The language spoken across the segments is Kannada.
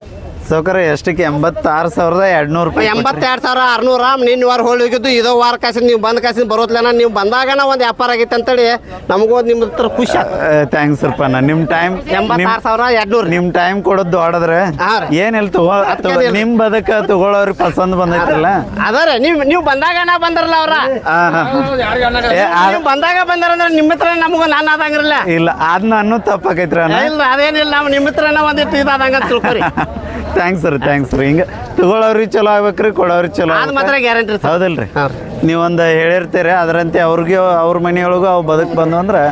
you ಸೌಕರ ಎಷ್ಟಕ್ಕೆ? ಎಂಬತ್ತಾರು ಸಾವಿರದ ಎರಡು ನೂರು ರೂಪಾಯಿ ಎಂಬತ್ತೆರಡು ಸಾವಿರ ಆರ್ನೂರ ನಿನ್ನ ವಾರ ಹೋಳಿ ಹೋಗಿದ್ದು ಇದೋ ವಾರ ಕಾಸಿನ ನೀವು ಬಂದ ಕಾಸಿನ ಬರೋತ್ಲೇನ ನೀವು ಬಂದಾಗನ ಒಂದು ವ್ಯಾಪಾರ ಆಗಿತ್ತು ಅಂತೇಳಿ ನಮಗೂ ನಿಮ್ಮ ಹತ್ರ ಖುಷಿ ಥ್ಯಾಂಕ್ಸ್ ನಾ ನಿಮ್ಮ ಟೈಮ್ ಎಂಬತ್ತಾರು ಸಾವಿರ ಎರಡು ನೂರು ನಿಮ್ಮ ಟೈಮ್ ಕೊಡೋದು ಹೊಡೆದ್ರೆ. ಏನಿಲ್ಲ ತಗೋ. ನಿಮ್ಮ ಬದಕ ತಗೊಳ್ಳೋರಿಗೆ ಪಸಂದ್ ಬಂದೈತಲ್ಲ ಅದಾರ ನೀವು ನೀವು ಬಂದಾಗನ ಬಂದ್ರಲ್ಲ ಅವ್ರ. ಬಂದಾಗ ಬಂದಾರಂದ್ರೆ ನಿಮ್ಮ ಹತ್ರ ನಮಗೂ ನಾನು ಆದಂಗಿರಲ್ಲ. ಇಲ್ಲ ಅದನ್ನ ನಾನು ತಪ್ಪಾಕೈತ್ರ ಇಲ್ಲ ಅದೇನಿಲ್ಲ ನಾವು ನಿಮ್ಮ ಹತ್ರನ ಒಂದಿಟ್ಟು ಇದಾದಂಗ ತಿಳ್ಕೊರಿ. ಥ್ಯಾಂಕ್ಸ್ ರೀ ಥ್ಯಾಂಕ್ಸ್ ರೀ ಹಿಂಗೆ ತಗೊಳ್ಳೋರಿ ಚಲೋ ಆಗ್ಬೇಕ್ರಿ ಕೊಡೋರಿ ಚಲೋ ಅದು ಮಾತ್ರ. ಗ್ಯಾರಂಟಿ ಹೌದಲ್ರಿ. ಹಾಂ ನೀವೊಂದು ಹೇಳಿರ್ತೀರಿ ಅದರಂತೆ ಅವ್ರಿಗೆ ಅವ್ರ ಮನೆಯೊಳಗೂ ಅವು ಬದುಕು ಬಂದು ಅಂದ್ರೆ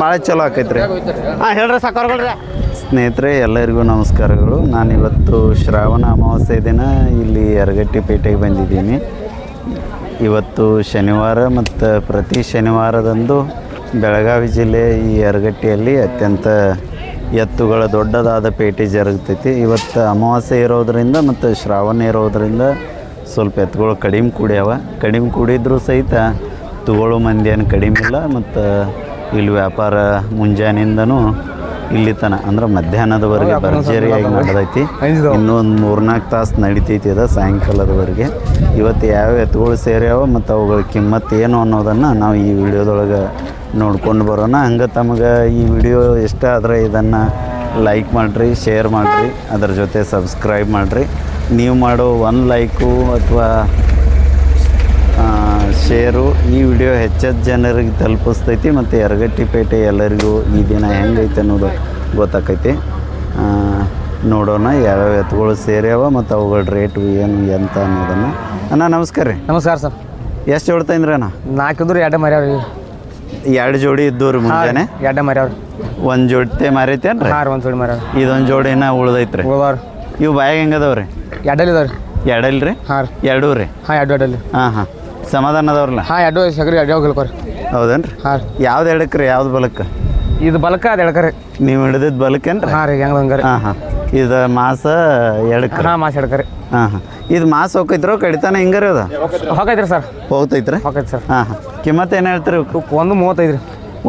ಭಾಳ ಚಲೋ ಆಕೈತ್ರಿ. ಹಾಂ ಹೇಳ್ರಿ ಸಾಕೋರ್ಗಳ್ರಿ ಸ್ನೇಹಿತರೆ ಎಲ್ಲರಿಗೂ ನಮಸ್ಕಾರಗಳು. ನಾನು ಇವತ್ತು ಶ್ರಾವಣ ಅಮಾವಾಸ್ಯೆ ದಿನ ಇಲ್ಲಿ ಯರಗಟ್ಟಿ ಪೇಟೆಗೆ ಬಂದಿದ್ದೀನಿ. ಇವತ್ತು ಶನಿವಾರ ಮತ್ತು ಪ್ರತಿ ಶನಿವಾರದಂದು ಬೆಳಗಾವಿ ಜಿಲ್ಲೆ ಈ ಯರಗಟ್ಟಿಯಲ್ಲಿ ಅತ್ಯಂತ ಎತ್ತುಗಳ ದೊಡ್ಡದಾದ ಪೇಟೆ ಜರುಗ್ತೈತಿ. ಇವತ್ತು ಅಮಾವಾಸ್ಯೆ ಇರೋದರಿಂದ ಮತ್ತು ಶ್ರಾವಣ ಇರೋದರಿಂದ ಸ್ವಲ್ಪ ಎತ್ತುಗಳು ಕಡಿಮೆ ಕೂಡ್ಯಾವ. ಕಡಿಮೆ ಕೂಡಿದ್ರೂ ಸಹಿತ ತಗೊಳ್ಳೋ ಮಂದಿ ಏನು ಕಡಿಮೆ ಇಲ್ಲ. ಮತ್ತು ಇಲ್ಲಿ ವ್ಯಾಪಾರ ಮುಂಜಾನೆಯಿಂದನೂ ಇಲ್ಲಿ ತನ ಅಂದ್ರೆ ಮಧ್ಯಾಹ್ನದವರೆಗೆ ಭರ್ಜರಿಯಾಗಿ ನಡೆದೈತಿ. ಇನ್ನೂ ಒಂದು ಮೂರ್ನಾಲ್ಕು ತಾಸು ನಡಿತೈತಿ ಅದ ಸಾಯಂಕಾಲದವರೆಗೆ. ಇವತ್ತು ಯಾವ ಎತ್ತುಗಳು ಸೇರ್ಯಾವ ಮತ್ತು ಅವುಗಳ ಕಿಮ್ಮತ್ತು ಏನು ಅನ್ನೋದನ್ನು ನಾವು ಈ ವಿಡಿಯೋದೊಳಗೆ ನೋಡ್ಕೊಂಡು ಬರೋಣ. ಹಂಗೆ ತಮಗೆ ಈ ವಿಡಿಯೋ ಇಷ್ಟ ಆದರೆ ಇದನ್ನು ಲೈಕ್ ಮಾಡಿರಿ ಶೇರ್ ಮಾಡಿರಿ ಅದರ ಜೊತೆ ಸಬ್ಸ್ಕ್ರೈಬ್ ಮಾಡಿರಿ. ನೀವು ಮಾಡೋ ಒಂದು ಲೈಕು ಅಥವಾ ಶೇರು ಈ ವಿಡಿಯೋ ಹೆಚ್ಚೆಚ್ಚು ಜನರಿಗೆ ತಲುಪಿಸ್ತೈತಿ ಮತ್ತು ಯರಗಟ್ಟಿ ಪೇಟೆ ಎಲ್ಲರಿಗೂ ಈ ದಿನ ಹೆಂಗೈತೆ ಅನ್ನೋದು ಗೊತ್ತಾಕೈತಿ. ಆ, ನೋಡೋಣ ಯಾವ್ಯಾವ ಎತ್ತುಗಳು ಸೇರ್ಯಾವ ಮತ್ತು ಅವುಗಳ ರೇಟು ಏನು ಎಂತ ಅನ್ನೋದನ್ನು. ಅಣ್ಣ ನಮಸ್ಕಾರ ರೀ. ನಮಸ್ಕಾರ ಸರ್. ಎಷ್ಟು ಜೋಡ್ತೈಂದ್ರಿ ಅಣ್ಣ? ನಾಲ್ಕಿದ್ರು ಎರಡೇ ಮರ್ಯಾವ್ರಿ ಎರಡು ಜೋಡಿ ಇದ್ದವ್ರಿ ಮುಂಜಾನೆ? ಎರಡೇ ಮರ್ಯಾವ್ರಿ ಒಂದು ಜೋಡಿ ಮಾರೈತೇನ್ರಿ ಹಾಂ ಒಂದು ಜೋಡಿ ಮರ್ಯಾವ್ರಿ ಇದೊಂದು ಜೋಡಿನ ಉಳ್ದೈತ್ರಿ. ಉಳ್ದವ್ರಿ. ಇವು ಬಾಯಾಗ ಹೆಂಗದವ್ರಿ ಎರಡಲ್ಲಿ ಇದಾವ್ರಿ ಎರಡಲ್ಲ ರೀ? ಹಾಂ ಎರಡೂ ರೀ? ಹಾಂ ಎರಡು ಎರಡಲ್ಲಿ. ಹಾಂ ಹಾಂ. ಸಮಾಧಾನ ಅದಾವ್ರಲ್ಲ ಹಾಂ ಎರಡು ಸಗರಿ ಎರಡು ಹೋಗ್ಲಿಕ್ಕೋರಿ ಹೌದೇನ್ರಿ? ಹಾಂ ಯಾವ್ದು ಹೇಳಕ್ರಿ ಯಾವ್ದು ಬಲಕ್ಕೆ? ಇದು ಬಲಕ ಅದು ಎಳ್ಕರಿ. ನೀವು ಹಿಡಿದಿದ್ದು ಬಲಕ್ಕೇನ್ರಿ ಹಾಂ ರೀ ಹೆಂಗೆ ಹಂಗಾರಿ. ಹಾಂ ಹಾಂ. ಇದು ಮಾಸ ಎಡಕ್ಕೆ ಹಾಂ ಮಾಸ ಎಡಕರಿ ಹಾಂ ಹಾಂ. ಇದು ಮಾಸ ಹೋಗೈತ್ರೋ ಕಡಿತಾನೆ ಹಿಂಗಾರಿ ಅದ? ಹೋಗೈತ್ರಿ ಸರ್. ಹೋಗ್ತೈತ್ರಿ? ಹೋಗೈತೆ ಸರ್. ಹಾಂ ಹಾಂ. ಕಿಮ್ಮತ್ತು ಏನು ಹೇಳ್ತೀರಿ? ಒಂದು ಮೂವತ್ತೈದು ರೀ.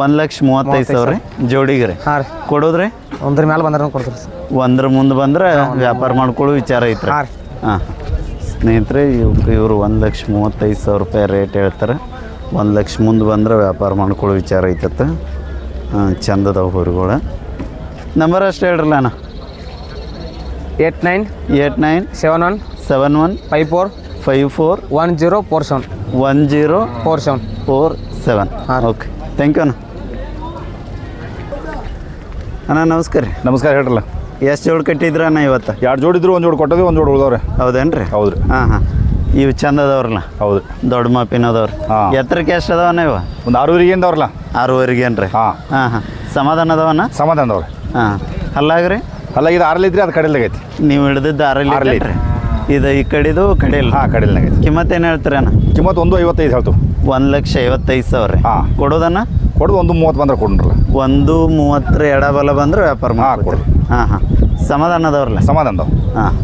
ಒಂದು ಲಕ್ಷ ಮೂವತ್ತೈದು ಸಾವಿರ ಜೋಡಿಗೆ ರೀ? ಹಾಂ ರೀ. ಕೊಡೋದ್ರಿ? ಒಂದ್ರ ಮೇಲೆ ಬಂದ್ರೆ ಕೊಡ್ತೀರಿ ಸರ್. ಒಂದ್ರ ಮುಂದೆ ಬಂದ್ರೆ ವ್ಯಾಪಾರ ಮಾಡ್ಕೊಳ್ಳೋ ವಿಚಾರ ಐತ್ರಿ. ಹಾಂ ಹಾಂ. ಸ್ನೇಹಿತರೆ ಇವ್ರು ಇವರು ಒಂದು ಲಕ್ಷ ಮೂವತ್ತೈದು ಸಾವಿರ ರೂಪಾಯಿ ರೇಟ್ ಹೇಳ್ತಾರೆ. ಒಂದು ಲಕ್ಷ ಮುಂದೆ ಬಂದ್ರೆ ವ್ಯಾಪಾರ ಮಾಡ್ಕೊಳ್ಳೋ ವಿಚಾರ ಐತತ್ತ. ಹಾಂ ಚಂದದವು ಹೊರಗಳ. ನಂಬರ್ ಅಷ್ಟು ಹೇಳ್ರಲ್ಲ ಅಣ್ಣ. Eight nine eight nine seven one seven one five four five four one zero four seven. One zero four seven. Four seven. ಹಾಂ. ಓಕೆ ಥ್ಯಾಂಕ್ ಯು ಅಣ್ಣ. ಅಣ್ಣ ನಮಸ್ಕಾರ ರೀ. ನಮಸ್ಕಾರ ಹೇಳ್ರಲ್ಲ. ಎಷ್ಟು ಜೋಡಿ ಕಟ್ಟಿದ್ರ ಅಣ್ಣ ಇವತ್ತು? ಎರಡು ಜೋಡಿದ್ರು ಒಂದು ಜೋಡಿ ಕೊಟ್ಟದ್ವಿ ಒಂದು ಜೋಡಿ ಉಳ್ದವ್ರೆ. ಹೌದೇನ್ರಿ? ಹೌದು ರೀ ಹಾಂ ಹಾಂ. ಇವು ಚಂದ ಅದಾವ್ರಲ್ಲ ಹೌದು. ದೊಡ್ಡ ಮಾಪಿನದವ್ರಿ. ಹಾಂ. ಎತ್ತರಕ್ಕೆ ಎಷ್ಟು ಅದಾವನ ಇವ? ಒಂದು ಆರೂವರೆಗೆ ಅಂದವ್ರಲ್ಲ ಆರೂವರೆಗೆ ಏನ್ರಿ ಹಾಂ. ಹಾಂ ಹಾಂ. ಸಮಾಧಾನ ಅದಾವನ ಸಮಾಧಾನ ಅವ್ರಿ ಹಾಂ. ಅಲ್ಲಾಗ್ರಿ ಅಲ್ಲ ಇದು ಆರಲ್ಲಿ ಇದ್ರಿ ಅದು ಕಡೆಯಲ್ಲಿ ಆಗೈತಿ ನೀವು ಹಿಡಿದಿದ್ದು ಆರಲ್ಲಿ ಆರಲ್ಲಿ ಇದು ಈ ಕಡಿದು ಕಡಿಲ್ಲ ಹಾಂ ಕಡೆಯಲ್ಲಿ ಆಗೈತಿ ಕಿಮ್ಮತ್ತು ಏನು ಹೇಳ್ತೀರಿ ಅಣ್ಣ ಕಿಮ್ಮತ್ತು ಒಂದು ಐವತ್ತೈದು ಹೇಳ್ತು. ಒಂದು ಲಕ್ಷ ಐವತ್ತೈದು ಸಾವಿರ ರೀ. ಹಾಂ. ಕೊಡೋದನ್ನ ಕೊಡೋದು ಒಂದು ಮೂವತ್ತು ಬಂದ್ರೆ ಕೊಡ್ರಲ್ಲ. ಒಂದು ಮೂವತ್ತರ ಎಡಬಲ ಬಂದ್ರೆ ವ್ಯಾಪಾರ ಹಾಂ, ಕೊಡ್ರಿ ಹಾಂ ಹಾಂ. ಸಮಾಧಾನದವ್ರಲ್ಲ. ಸಮಾಧಾನದವ್ ಹಾಂ.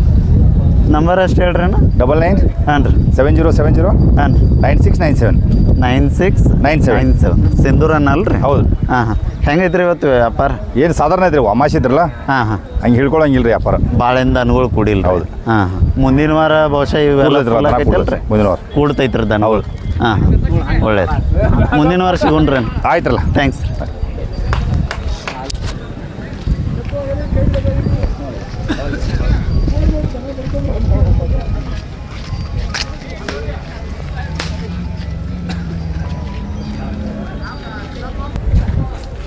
ನಂಬರ್ ಅಷ್ಟು ಹೇಳ್ರಿ ಅಣ್ಣ. ಡಬಲ್ ನೈನ್ ಹಾಂ ರೀ. ಸೆವೆನ್ ಜೀರೋ ಸೆವೆನ್ ಜೀರೋ ಹಾಂ ರೀ. Nine six nine seven. Nine six nine seven. Nine seven. ಸಿಂಧೂರನ್ನ ಅಲ್ರಿ? ಹೌದು. ಹಾಂ ಹಾಂ. ಹೆಂಗೈತ್ರಿ ಇವತ್ತು ವ್ಯಾಪಾರ? ಏನು ಸಾಧಾರಣ ಐತ್ರಿ ಅಮಾಶಿ ಇದ್ರಲ್ಲ? ಹಾಂ ಹಾಂ. ಹಂಗೆ ಹಿಡ್ಕೊಳಂಗಿಲ್ಲ ರೀ ವ್ಯಾಪಾರ. ಬಾಳೆಂದ ಅನುಗಳು ಕೂಡಿಲ್ಲ ಹೌದು. ಹಾಂ ಹಾಂ. ಮುಂದಿನ ವಾರ ಬಹುಶಃ ಇವೆಲ್ಲ ಮುಂದಿನ ವಾರ. ಕೂಡ್ತೈತ್ರಿ ದನ ಹೌದು. ಹಾಂ ಹಾಂ ಒಳ್ಳೇದು. ಮುಂದಿನ ವಾರ ಗುಂಡ್ರೆ ಆಯ್ತಲ್ಲ. ಥ್ಯಾಂಕ್ಸ್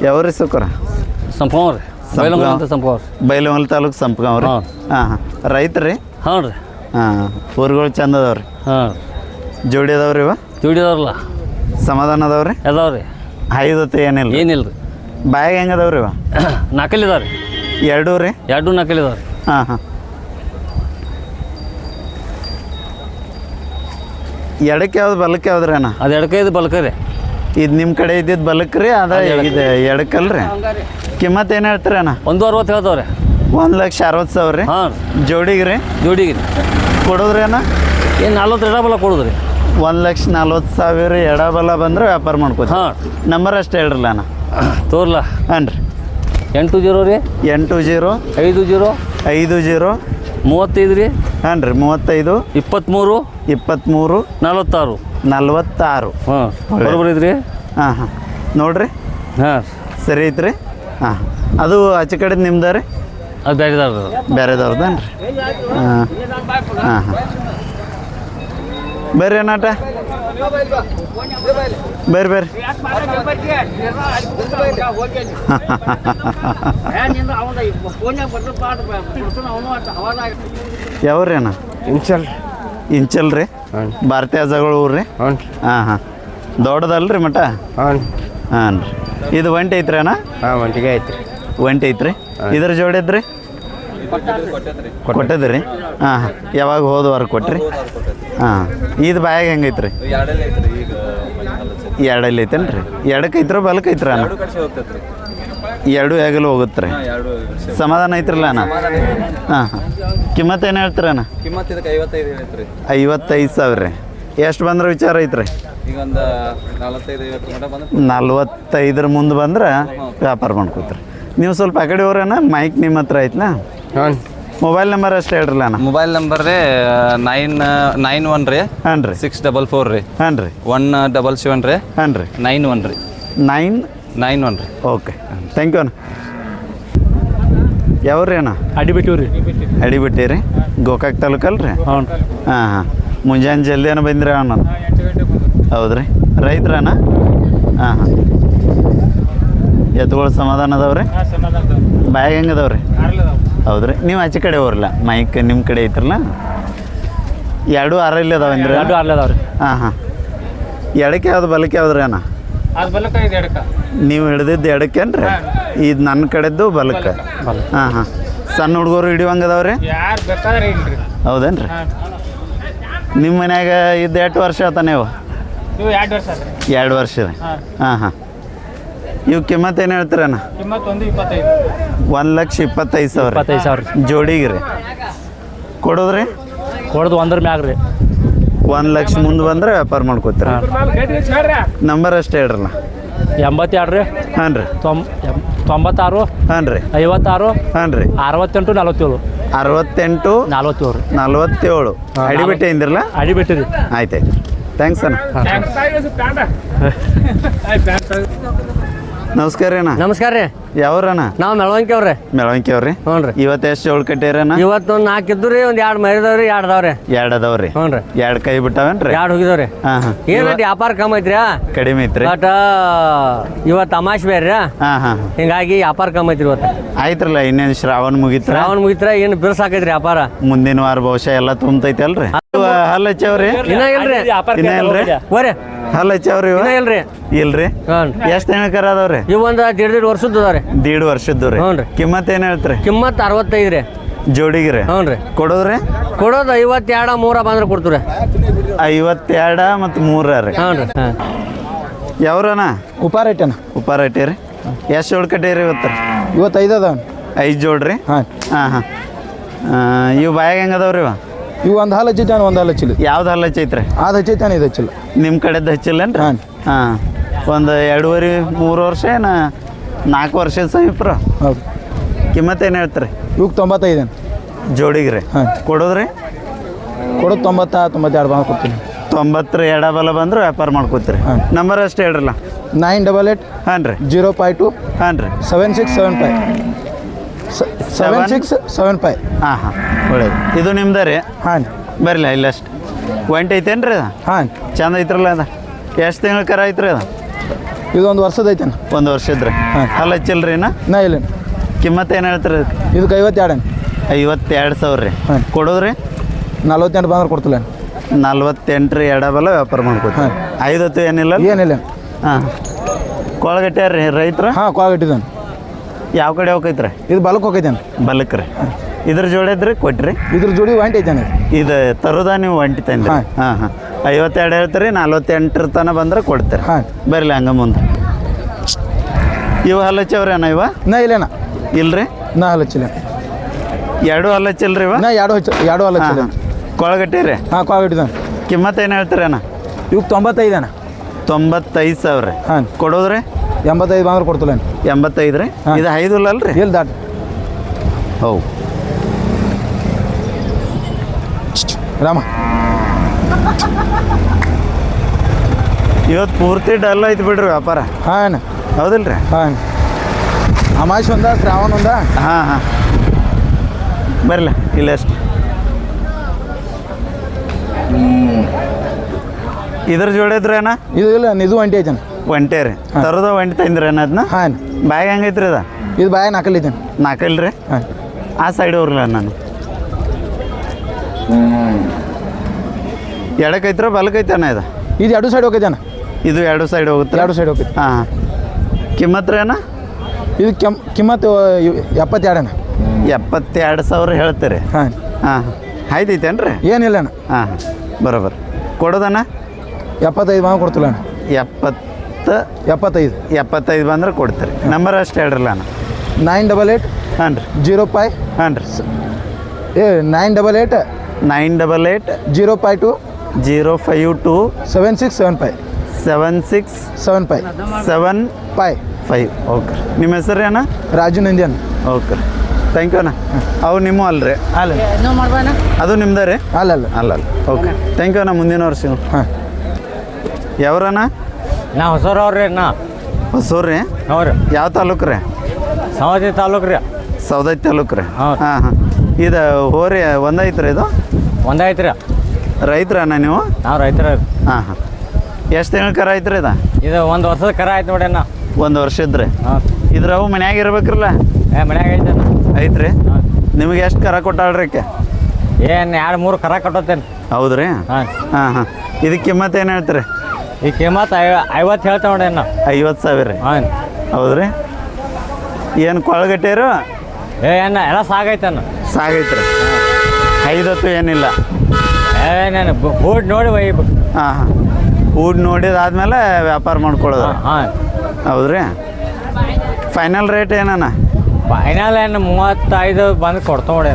ಯಾವ್ರಿ ಸುಕರ? ಸಂಪ್ರಿ ರೀ ಬೈಲಂಗಲ್ ಅಂತ ರೀ ತಾಲೂಕು ಸಂಪಗಾಂವ್ ರೀ ಹಾಂ. ಹಾಂ ಹಾಂ. ರೈತ್ರಿ? ಹ್ಞೂ ರೀ. ಹಾಂ ಊರುಗಳು ಚಂದ ಅದಾವ್ರಿ ಹಾಂ. ಜೋಡಿ ಅದಾವ್ರಿ ಇವ? ದುಡಿದವ್ರಲ್ಲ? ಸಮಾಧಾನ ಅದಾವ್ರಿ? ಅದಾವ ರೀ ಐದತ್ತು ಏನಿಲ್ಲ. ಏನಿಲ್ಲ ರೀ ಬಾಯಾಗ ಹೆಂಗೆ ಅದಾವ್ರಿ ಇವ? ಇದಾವೆ ರೀ ಎರಡೂ ರೀ? ಎರಡು ಇದಾವೆ ರೀ ಹಾಂ ಹಾಂ. ಎಡಕ್ಕೆ ಯಾವ್ದು ಬಲಕ್ಕೆ ಯಾವ್ದು ರೀ ಅಣ್ಣ? ಅದು ಎಡಕೈದು ಬಲ್ಕ ರೀ. ಇದು ನಿಮ್ಮ ಕಡೆ ಇದ್ದಿದ್ದು ಬಲಕ್ಕೆ ರೀ ಅದ ಇದು ಎಡಕ್ಕಲ್ರಿ ಕಿಮ್ಮತ್ತು ಏನು ಹೇಳ್ತೀರಿ ಅಣ್ಣ? ಒಂದು ಅರವತ್ತು ಹೇಳ್ತಾವ್ರಿ. ಒಂದು ಲಕ್ಷ ಅರವತ್ತು ಸಾವಿರ ರೀ? ಹಾಂ ರೀ. ಜೋಡಿಗೆ ರೀ ಜೋಡಿಗೆ ರೀ ಕೊಡೋದ್ರಿ ಅಣ್ಣ? ಏನು ನಲ್ವತ್ತು ಎರಡ ಬಲ ಕೊಡೋದು ರೀ ಒಂದು ಲಕ್ಷ ನಲ್ವತ್ತು ಸಾವಿರ ಎಡಬಲ ಬಂದ್ರೆ ವ್ಯಾಪಾರ ಮಾಡ್ಕೋತೀವಿ. ಹಾಂ. ನಂಬರ್ ಅಷ್ಟೇ ಹೇಳ್ರಲ್ಲ ಅಣ್ಣ. ತೋರ್ಲ. ಹಾಂ ರೀ ಎಂಟು ಜೀರೋ ರೀ? ಎಂಟು ಜೀರೋ. ಐದು ಜೀರೋ? ಐದು ಜೀರೋ. ಮೂವತ್ತೈದು ರೀ? ಹಾಂ ರೀ ಮೂವತ್ತೈದು. ಇಪ್ಪತ್ತ್ಮೂರು ಇಪ್ಪತ್ತ್ಮೂರು ನಲ್ವತ್ತಾರು? ನಲ್ವತ್ತಾರು. ಹಾಂ. ಬರೋಬ್ಬರಿ ಐತ್ರಿ? ಹಾಂ ಹಾಂ. ನೋಡ್ರಿ. ಹಾಂ. ಸರಿ ಐತ್ರಿ? ಹಾಂ. ಅದು ಆಚೆ ಕಡೆ ನಿಮ್ದು ರೀ? ಅದು ಬೇರೆದವ್ರದ್ದು ಬೇರೆದವ್ರದ್ದು ರೀ ಹಾಂ. ಹಾಂ ಹಾಂ. ಬರ್ರಿ ಅನ್ನಾಟ ಬರ್ರಿ ಬರ್ರಿ ಯಾವ್ರಿ ಅಣ್ಣ ಇಂಚಲ್. ಇಂಚಲ್ ರೀ? ಭಾರತೀಯ ಜಗಳ ಊರ್ರಿ? ಹಾಂ. ಹಾಂ ದೊಡ್ಡದಲ್ರಿ ಮಠ? ಹಾಂ. ರೀ ಇದು ಒಂಟಿ ಐತ್ರಿ ಅಣ್ಣ ಹಾಂ ಒಂಟಿಗೆ ಐತ್ರಿ. ಒಂಟಿ ಐತ್ರಿ. ಇದ್ರ ಜೋಡಿದ್ರಿ ಕೊಟ್ಟದ್ರಿ. ಹಾಂ ಹಾಂ. ಯಾವಾಗ ಹೋದ ವಾರ ಕೊಟ್ರಿ? ಹಾಂ. ಇದು ಬಾಯಾಗ ಹೆಂಗೈತ್ರಿ? ಎರಡಲ್ಲಿ ಐತೇನು ರೀ ಎಡಕ್ಕೆ ಐತ್ರ ಬಲಕ್ಕೆ ಐತ್ರ ಅಣ್ಣ? ಎರಡು ಯಾಗಲು ಹೋಗುತ್ತೆ ರೀ ಸಮಾಧಾನ ಐತ್ರಲ್ಲ ಅಣ್ಣ? ಹಾಂ ಹಾಂ. ಕಿಮ್ಮತ್ತು ಏನು ಹೇಳ್ತೀರ ಅಣ್ಣ? ಐವತ್ತೈದು ಸಾವಿರ. ರೀ ಎಷ್ಟು ಬಂದ್ರೆ ವಿಚಾರ ಐತ್ರಿ? ನಲ್ವತ್ತೈದರ ಮುಂದೆ ಬಂದ್ರೆ ವ್ಯಾಪಾರ ಮಾಡ್ಕೋತ್ರಿ. ನೀವು ಸ್ವಲ್ಪ ಆ ಕಡೆ ಹೋಗ್ರಣ್ಣ ಮೈಕ್ ನಿಮ್ಮ ಹತ್ರ ಐತ್ಲಾ ಹ್ಞೂ ಮೊಬೈಲ್ ನಂಬರ್ ಅಷ್ಟೇ ಹೇಳ್ರಲ್ಲ ಅಣ್ಣ? ಮೊಬೈಲ್ ನಂಬರ್ ರೀ ನೈನ್ ನೈನ್ ಒನ್ ರೀ. ಹಾಂ ರೀ. ಸಿಕ್ಸ್ ಡಬಲ್ ಫೋರ್ ರೀ. ಹಾಂ ರೀ. ಒನ್ ಡಬಲ್ ಸೆವೆನ್ ರೀ. ಹಾಂ ರೀ. ನೈನ್ ಒನ್ ರೀ. ನೈನ್ ನೈನ್ ಒನ್ ರೀ. ಓಕೆ ಥ್ಯಾಂಕ್ ಯು ಅಣ್ಣ. ಯಾವ್ರಿ ಅಣ್ಣ? ಅಡಿ ಬಿಟ್ಟಿವಿ ರೀ. ಅಡಿ ರೀ? ಗೋಕಾಕ್ ತಾಲೂಕಲ್ ರೀ? ಹಾಂ ಹಾಂ ಹಾಂ. ಮುಂಜಾನೆ ಜಲ್ದಿ ಏನೋ ಬಂದ್ರಿ ಅಣ್ಣ? ಹೌದ್ರಿ. ರೈತ್ರಣ್ಣ ಹಾಂ ಹಾಂ. ಎತ್ತುಗಳು ಸಮಾಧಾನ ಅದಾವ್ರಿ? ಬ್ಯಾಗ್ ಹೆಂಗೆ ಅದಾವ್ರಿ? ಹೌದ್ರಿ? ನೀವು ಆಚೆ ಕಡೆ ಹೋಗ್ರಲ್ಲ? ಮೈಕ್ ನಿಮ್ಮ ಕಡೆ ಐತ್ರಲ್ಲ? ಎರಡು ಆರಲ್ಲಿ ಅದಾವೇನ್ರಿ? ಎರಡು ಆರ ಅದಾವ ರೀ ಹಾಂ ಹಾಂ. ಎಡಕ್ಕೆ ಯಾವ್ದು ಬಲಕ್ಕೆ ಯಾವ್ದ್ರಿ ಅಣ್ಣ? ಅದು ಬಲಕ್ಕ ಇದು ಎಡಕ್ಕ. ನೀವು ಹಿಡ್ದಿದ್ದು ಎಡಕ್ಕೇನ್ರಿ ಇದು ನನ್ನ ಕಡೆದ್ದು ಬಲಕ್ಕೆ. ಹಾಂ ಹಾಂ. ಸಣ್ಣ ಹುಡುಗರು ಹಿಡಿಯುವಂಗೆ ಅದಾವ್ರಿ ಯಾರು ಬೇಕಾದ್ರೆ ಇಲ್ರಿ ಹೌದೇನ್ರಿ? ನಿಮ್ಮ ಮನ್ಯಾಗ ಇದ್ದು ಎಷ್ಟು ವರ್ಷ ಆತ ನೀವು? ನೀವು ಎರಡು ವರ್ಷ ಆದ್ರಿ ಎರಡು ವರ್ಷ ರೀ ಹಾಂ ಹಾಂ. ಇವು ಕಿಮ್ಮತ್ ಏನು ಹೇಳ್ತೀರಣ್ಣ? ಒಂದ್ ಲಕ್ಷ ಇಪ್ಪತ್ತೈದು ಸಾವಿರ. ಇಪ್ಪತ್ತೈದು ಸಾವಿರ. ಜೋಡಿಗೆ ರೀ ಕೊಡೋದ್ರಿ? ಕೊಡೋದು ಒಂದ್ರ ಮ್ಯಾಗ ರೀ. ಒಂದು ಲಕ್ಷ ಮುಂದೆ ಬಂದ್ರೆ ವ್ಯಾಪಾರ ಮಾಡ್ಕೋತೀರ. ನಂಬರ್ ಅಷ್ಟೇ ಹೇಳ್ರಲ್ಲ ಎಂಬತ್ತೆರಡು ರೀ. ಹಾಂ ರೀ. ತೊಂಬ ತೊಂಬತ್ತಾರು. ಹಾಂ ರೀ. ಐವತ್ತಾರು. ಹಾಂ ರೀ. ಅರವತ್ತೆಂಟು ನಲವತ್ತೇಳು. ಅರವತ್ತೆಂಟು ನಲವತ್ತೇಳು ನಲವತ್ತೇಳು. ನಲ್ವತ್ತೇಳು ಅಡಿಬಿಟ್ಟೆ ಇಂದಿರಲ್ಲ? ಅಡಿಬಿಟ್ಟಿರಿ ಆಯ್ತು ಆಯ್ತು ಥ್ಯಾಂಕ್ಸ್ ಅಣ್ಣ. ನಮಸ್ಕಾರ ರೀ ಅಣ್ಣ. ನಮಸ್ಕಾರ ರೀ. ಯಾವ್ರಣ್ಣ? ನಾವು ಮೆಳವಂಕಿ ಅವ್ರಿ ಮೆಳವಂಕಿ ಅವ್ರಿ ಹ್ಞೂ ರೀ. ಇವತ್ತು ಎಷ್ಟು ಏಳು ಕಟ್ಟಿರಣ್ಣ ಇವತ್ತು ಒಂದು ನಾಲ್ಕು ಇದ್ದು ರೀ ಒಂದು ಎರಡು ಮರಿದವ್ರಿ ಎರಡು ಅದಾವ್ರಿ. ಎರಡು ಅದಾವ್ರಿ ಹ್ಞೂ ರೀ. ಎರಡು ಕೈ ಬಿಟ್ಟಾವೇನ್ರಿ? ಎರಡು ಹೋಗಿದವ್ರಿ. ಹಾಂ ಹಾಂ. ಏನು ವ್ಯಾಪಾರ ಕಮ್ಮಿ ಐತ್ರಿ? ಕಡಿಮೆ ಐತ್ರಿ. ಬಟ್ ಇವತ್ತು ತಮಾಷೆ ಬೇರೆ ಹಾ ಹಾಂ ಹಾಂ. ಹಿಂಗಾಗಿ ವ್ಯಾಪಾರ ಕಮ್ಮಿ ಐತ್ರಿ ಇವತ್ತು. ಆಯ್ತ್ರಲ್ಲ ಇನ್ನೇನು ಶ್ರಾವಣ ಮುಗಿತ್ರ? ಶ್ರಾವಣ ಮುಗಿತ್ರ ಏನು ಬಿರ್ಸಾಕೈತ್ರಿ ವ್ಯಾಪಾರ? ಮುಂದಿನ ವಾರ ಬಹುಶಃ ಎಲ್ಲಾ ತುಂಬತೈತಿ ಅಲ್ರಿ ಹಲ್ಲ ಹಚ್ಚವ್ರಿ. ಇನ್ನ ಇಲ್ರಿ ಇನ್ನ ಇಲ್ರಿ ಹಲ್ಲ ಹಚ್ಚವ್ರಿ ಇವ? ಇಲ್ರಿ. ಇಲ್ರಿ? ಹ್ಞೂ ಎಷ್ಟು ಹೆಣ್ಕರ ಅದಾವ್ರಿ? ಇವು ಒಂದು ದೇಡ್ ದೇಡ್ ವರ್ಷದ್ದು ಅದಾವ್ರಿ. ದೀಡ್ ವರ್ಷದ್ದು ರೀ. ಹ್ಞೂ ರೀ. ಕಿಮ್ಮತ್ ಏನು ಹೇಳ್ತೀರಿ? ಕಿಮ್ಮತ್ ಅರವತ್ತೈದು ರೀ. ಜೋಡಿಗೆ ರೀ ಹ್ಞೂ ರೀ ಕೊಡೋದ್ರಿ? ಕೊಡೋದು ಐವತ್ತೆರಡ ಮೂರ ಬಂದ್ರೆ ಕೊಡ್ತೀವಿ ಐವತ್ತೆರಡ ಮತ್ತು ಮೂರ ರೀ. ಹ್ಞೂ ರೀ ಹಾಂ ಉಪಾರ ಐಟನ ರೀ. ಎಷ್ಟು ಜೋಡ್ ಕಟ್ಟೀರಿ ಇವತ್ತು? ಇವತ್ತು ಐದು ಅದಾವ ಐದು ಜೋಡ್ರಿ? ಹಾಂ ಹಾಂ. ಹಾಂ ಇವು ಬಾಯಾಗ ಹೆಂಗೆ ಅದಾವ್ರಿ ಇವ? ಇವು ಒಂದು ಹಾಲು ಹಚ್ಚೈತೆ ಒಂದು ಹಾಲು ಹಚ್ಚಿಲ್ಲ. ಯಾವ್ದು ಹಲ್ಲ ಹಚ್ಚೈತ್ರಿ? ಅದು ಹಚ್ಚೈತೆ ಇದು ಹಚ್ಚಿಲ್ಲ. ನಿಮ್ಮ ಕಡೆದ್ದು ಹಚ್ಚಿಲ್ಲೇನ್ರಿ ಹಾಂ. ಹಾಂ. ಒಂದು ಎರಡೂವರೆ ಮೂರು ವರ್ಷ ಏನು ನಾಲ್ಕು ವರ್ಷದ ಸಮೀಪ್ರ. ಹೌದು. ಕಿಮ್ಮತ್ತು ಏನು ಹೇಳ್ತೀರಿ? ಇವಕ್ಕೆ ತೊಂಬತ್ತೈದೇನು ಜೋಡಿಗೆ ರೀ ಹಾಂ. ಕೊಡೋದ್ರಿ? ಕೊಡೋದು ತೊಂಬತ್ತ ತೊಂಬತ್ತೆರಡು ಬಂದು ಕೊಡ್ತೀನಿ. ತೊಂಬತ್ತರ ಎಡಬಲ ಬಂದ್ರೆ ವ್ಯಾಪಾರ ಮಾಡ್ಕೋತೀರಿ. ಹಾಂ. ನಂಬರ್ ಅಷ್ಟೇ ಹೇಳ್ರಲ್ಲ? ನೈನ್ ಡಬಲ್ ಏಟ್ ಹಾಂ ರೀ ಜೀರೋ ಫೈ ಟು ಹಾಂ ರೀ seven six seven five seven? Six seven five ಹಾಂ ಹಾಂ. ಒಳ್ಳೇದು. ಇದು ನಿಮ್ದು ರೀ? ಹಾಂ ಬರಲಿ ಇಲ್ಲ ಅಷ್ಟು. ಒಂಟಿ ಐತೇನು ರೀ ಅದು ಹಾಂ ಚಂದ ಐತ್ರಲ್ಲ ಅದು ಎಷ್ಟು ತಿಂಗಳ ಕರ ಐತ್ರಿ ಅದು ಇದೊಂದು ವರ್ಷದ ಐತೆ ಒಂದು ವರ್ಷದ ರೀ. ಹಾಂ. ಅಲ್ಲ ಹಚ್ಚಿಲ್ರಿ ಇನ್ನ? ನಾ ಇಲ್ಲ ಕಿಮ್ಮತ್ತು ಏನು ಹೇಳ್ತೀರಿ ಅದಕ್ಕೆ ಇದಕ್ಕೆ ಐವತ್ತೆರಡು ಐವತ್ತೆರಡು ಸಾವಿರ ರೀ. ಹಾಂ. ಕೊಡೋದ್ರಿ? ನಲ್ವತ್ತೆಂಟು ಬಂದ್ರೆ ಕೊಡ್ತಿಲ್ಲ ನಲ್ವತ್ತೆಂಟು ರೀ ಎಡಬಲ್ಲ ವ್ಯಾಪಾರ ಮಾಡ್ಕೋತೀವಿ. ಐದು ಹೊತ್ತು ಏನಿಲ್ಲ ಏನಿಲ್ಲ. ಹಾಂ. ಕೊಳಗಟ್ಟೆ ರೀ ರೈತರು? ಹಾಂ ಕೊಳಗಟ್ಟಿದ್ದಾನೆ. ಯಾವ ಕಡೆ ಹೋಗೈತ್ರಿ? ಇದು ಬಲಕ್ಕೆ ಹೋಗೈತೇನೆ ಬಲಕ್ ರೀ. ಇದ್ರ ಜೋಡಿದ್ರಿ ಕೊಟ್ರಿ. ಇದ್ರ ಜೋಡಿ ಒಂಟಿ ಐತಾನೆ ಇದು ತರೋದ ನೀವು ಒಂಟಿ ತಂದ್ರಿ. ಹಾಂ. ಹಾಂ ಹಾಂ. ಐವತ್ತೆರಡು ಹೇಳ್ತೀರಿ ನಲ್ವತ್ತೆಂಟರ ತನಕ ಬಂದ್ರೆ ಕೊಡ್ತೀರಿ. ಹಾಂ. ಬರಲಿ ಹಂಗ ಮುಂದೆ. ಇವು ಅಣ್ಣ ಇವ? ನಾ ಇಲ್ಲೇನ? ಇಲ್ರಿ? ನಾ ಹಲಚಿಲ್ಲ ಎರಡು ಹಲಚಿಲ್ರಿ ಇವ? ನಾ ಎರಡು ಹಚ್ಚ ಎರಡು ಹಾಲು ಹಾಂ ಹಚ್ಚಿಲ್ಲ ಹಾಂ. ಕೊಳಗಟ್ಟಿ ರೀ? ಹಾಂ ಕೊಳಗಟ್ಟಿದ ಕಿಮ್ಮತ್ತೇನು ಹೇಳ್ತೀರಣ್ಣ ಅಣ್ಣ? ತೊಂಬತ್ತೈದೇನ ತೊಂಬತ್ತೈದು ಸಾವಿರ ರೀ. ಹಾಂ. ಕೊಡೋದ್ರಿ? ಎಂಬತ್ತೈದು ಬಂದ್ರೆ ಕೊಡ್ತಿಲ್ಲ ಎಂಬತ್ತೈದು ರೀ. ಇದು ಐದು ಇಲ್ಲ ಅಲ್ರಿ? ಎಲ್ಲಿ ದಾಟ್. ಹೌ. ರಾಮ. ಇವತ್ತು ಪೂರ್ತಿ ಡಲ್ ಐತಿ ಬಿಡ್ರಿ ವ್ಯಾಪಾರ. ಹಾಂ ಅಣ್ಣ. ಹೌದಿಲ್ಲ ರೀ ಹಾಂ ಅಮಾಶ್ ಒಂದ ಶ್ರಾವಣ ಒಂದ? ಹಾಂ ಹಾಂ. ಬರಲ ಇಲ್ಲ ಅಷ್ಟು. ಇದ್ರ ಜೋಡಿದ್ರೇನ ಇದು ಇಲ್ಲ ಇದು ಒಂಟಿ ಐತಣ್ಣ ಒಂಟೆ ರೀ ತರೋದ ಒಂಟಿ ತಂದ್ರೇನ ಅನ್ನೋದನ್ನ ಹಾಂ ಅಣ್ಣ. ಬ್ಯಾಗ್ ಹೆಂಗೈತ್ರಿ ಅದ? ಇದು ಬಾಯ ನಾಲ್ಕಲ್ಲಿ ನಾಕಲ್ ರೀ ಹಾಂ. ಆ ಸೈಡ್ ಹೋಗ್ರಲ್ಲ ನಾನು ಎಡಕ್ಕೈತ್ರ ಬಲಕೈತಣ್ಣ ಇದು? ಇದು ಎರಡು ಸೈಡ್ ಹೋಗೈತೆ ಅಣ್ಣ. ಇದು ಎರಡು ಸೈಡ್ ಹೋಗುತ್ತೆ? ಎರಡು ಸೈಡ್ ಹೋಗೈತೆ. ಹಾಂ. ಕಿಮ್ಮತ್ರ ಅಣ್ಣ? ಇದು ಕೆಮ್ ಕಿಮ್ಮತ್ತು ಎಪ್ಪತ್ತೆರಡು ಅಣ್ಣ. ಎಪ್ಪತ್ತೆರಡು ಸಾವಿರ ಹೇಳ್ತೀರಿ? ಹಾಂ. ಹಾಂ. ಆಯ್ತೈತೇನ್ರಿ ಏನಿಲ್ಲ ಅಣ್ಣ. ಹಾಂ. ಹಾಂ ಬರೋಬರ್. ಕೊಡೋದಣ್ಣ? ಎಪ್ಪತ್ತೈದು ಬಂದು ಕೊಡ್ತಿಲ್ಲ ಅಣ್ಣ. ಎಪ್ಪತ್ತು ಎಪ್ಪತ್ತೈದು. ಎಪ್ಪತ್ತೈದು ಬಂದ್ರೆ ಕೊಡ್ತೀರಿ. ನಂಬರ್ ಅಷ್ಟು ಹೇಳ್ರಲ್ಲ ನಾನು ನೈನ್ ಡಬಲ್ ಏಟ್ ಹಾಂ ರೀ. ಜೀರೋ ಫೈ ಹಾಂ ರೀ. ಏ nine double eight nine double eight zero five two zero five two seven six seven five seven six seven five seven five five okay ನಿಮ್ಮ ಹೆಸರು ಅಣ್ಣ? ರಾಜು ನಂದಿ ಅಣ್ಣ ಓಕೆ ಥ್ಯಾಂಕ್ ಯು ಅಣ್ಣ. ಅವು ನಿಮ್ಮ ಅಲ್ರಿ ಅಲ್ಲ. ಅದು ನಿಮ್ದೇ ರೀ? ಅಲ್ಲಲ್ಲ ಅಲ್ಲ. ಅಲ್ಲ ಅಲ್ಲ. ಓಕೆ ಥ್ಯಾಂಕ್ ಯು ಅಣ್ಣ ಮುಂದಿನ ವರ್ಷ. ಹಾಂ. ಯಾವ್ರಣ್ಣ? ನಾ ಹೊಸರವ್ರಿ ನಾ. ಹೊಸೂರು ರೀ ಹ್ಞೂ ರೀ. ಯಾವ ತಾಲೂಕು ರೀ? ಸವದಿ ತಾಲೂಕು ರೀ. ಸೌದತ್ತಿ ತಾಲೂಕು ರೀ. ಹಾಂ. ಹಾಂ ಹಾಂ. ಇದು ಹೋರಿ ಒಂದೈತ್ರಿ ಇದು? ಒಂದಾಯ್ತು ರೀ. ರೈತ್ರಣ್ಣ ನೀವು? ನಾವು ರೈತರ ಹಾಂ ಹಾಂ. ಎಷ್ಟು ತಿಂಗಳ ಕರ ಐತ್ರಿ ಇದು? ಇದು ಒಂದು ವರ್ಷದ ಕರ ಆಯ್ತು ನೋಡಿ ಅಣ್ಣ. ಒಂದು ವರ್ಷ ಇದ್ರಿ. ಹಾಂ ಇದ್ರ ಅವು ಮನ್ಯಾಗ ಇರ್ಬೇಕ್ರಲ್ಲ? ಏ ಮನ್ಯಾಗ ಐತೆ ಅಣ್ಣ. ಐತ್ರಿ? ಹಾಂ ನಿಮಗೆ ಎಷ್ಟು ಕರ ಕೊಟ್ಟಾಳ್ರಿ ಆಕೆ ಏನು ಎರಡು ಮೂರು ಕರ ಕಟ್ಟೋತೇನೆ ಹೌದ್ರಿ? ಹಾಂ. ಹಾಂ ಹಾಂ. ಇದಕ್ಕೆ ಕಿಮ್ಮತ್ತು ಏನು ಹೇಳ್ತೀರಿ? ಈ ಕೀಮತ್ ಐ ಐವತ್ತು ಹೇಳ್ತೇವೆ ನೋಡಿ ಅಣ್ಣ ಐವತ್ತು ಸಾವಿರ ರೀ. ಹಾಂ ಹೌದ್ರಿ? ಏನು ಕೊಳಗಟ್ಟೇರು ಏ ಅಣ್ಣ ಎಲ್ಲ ಸಾಗೈತೆ ಅಣ್ಣ. ಸಾಗೈತ್ರಿ. ಐದತ್ತು ಏನಿಲ್ಲ. ಏನೇನು ನಾನು ಬೋರ್ಡ್ ನೋಡಿ ಒಯ್ಬೇಕು ಹಾಂ ಹಾಂ. ಊಡ್ ನೋಡಿದಾದ್ಮೇಲೆ ವ್ಯಾಪಾರ ಮಾಡ್ಕೊಳ್ಳೋದು. ಹಾಂ ಹೌದ್ರಿ? ಫೈನಲ್ ರೇಟ್ ಏನಣ್ಣ? ಫೈನಲ್ ಏನು ಮೂವತ್ತೈದು ಬಂದು ಕೊಡ್ತಾವ ನೋಡಿ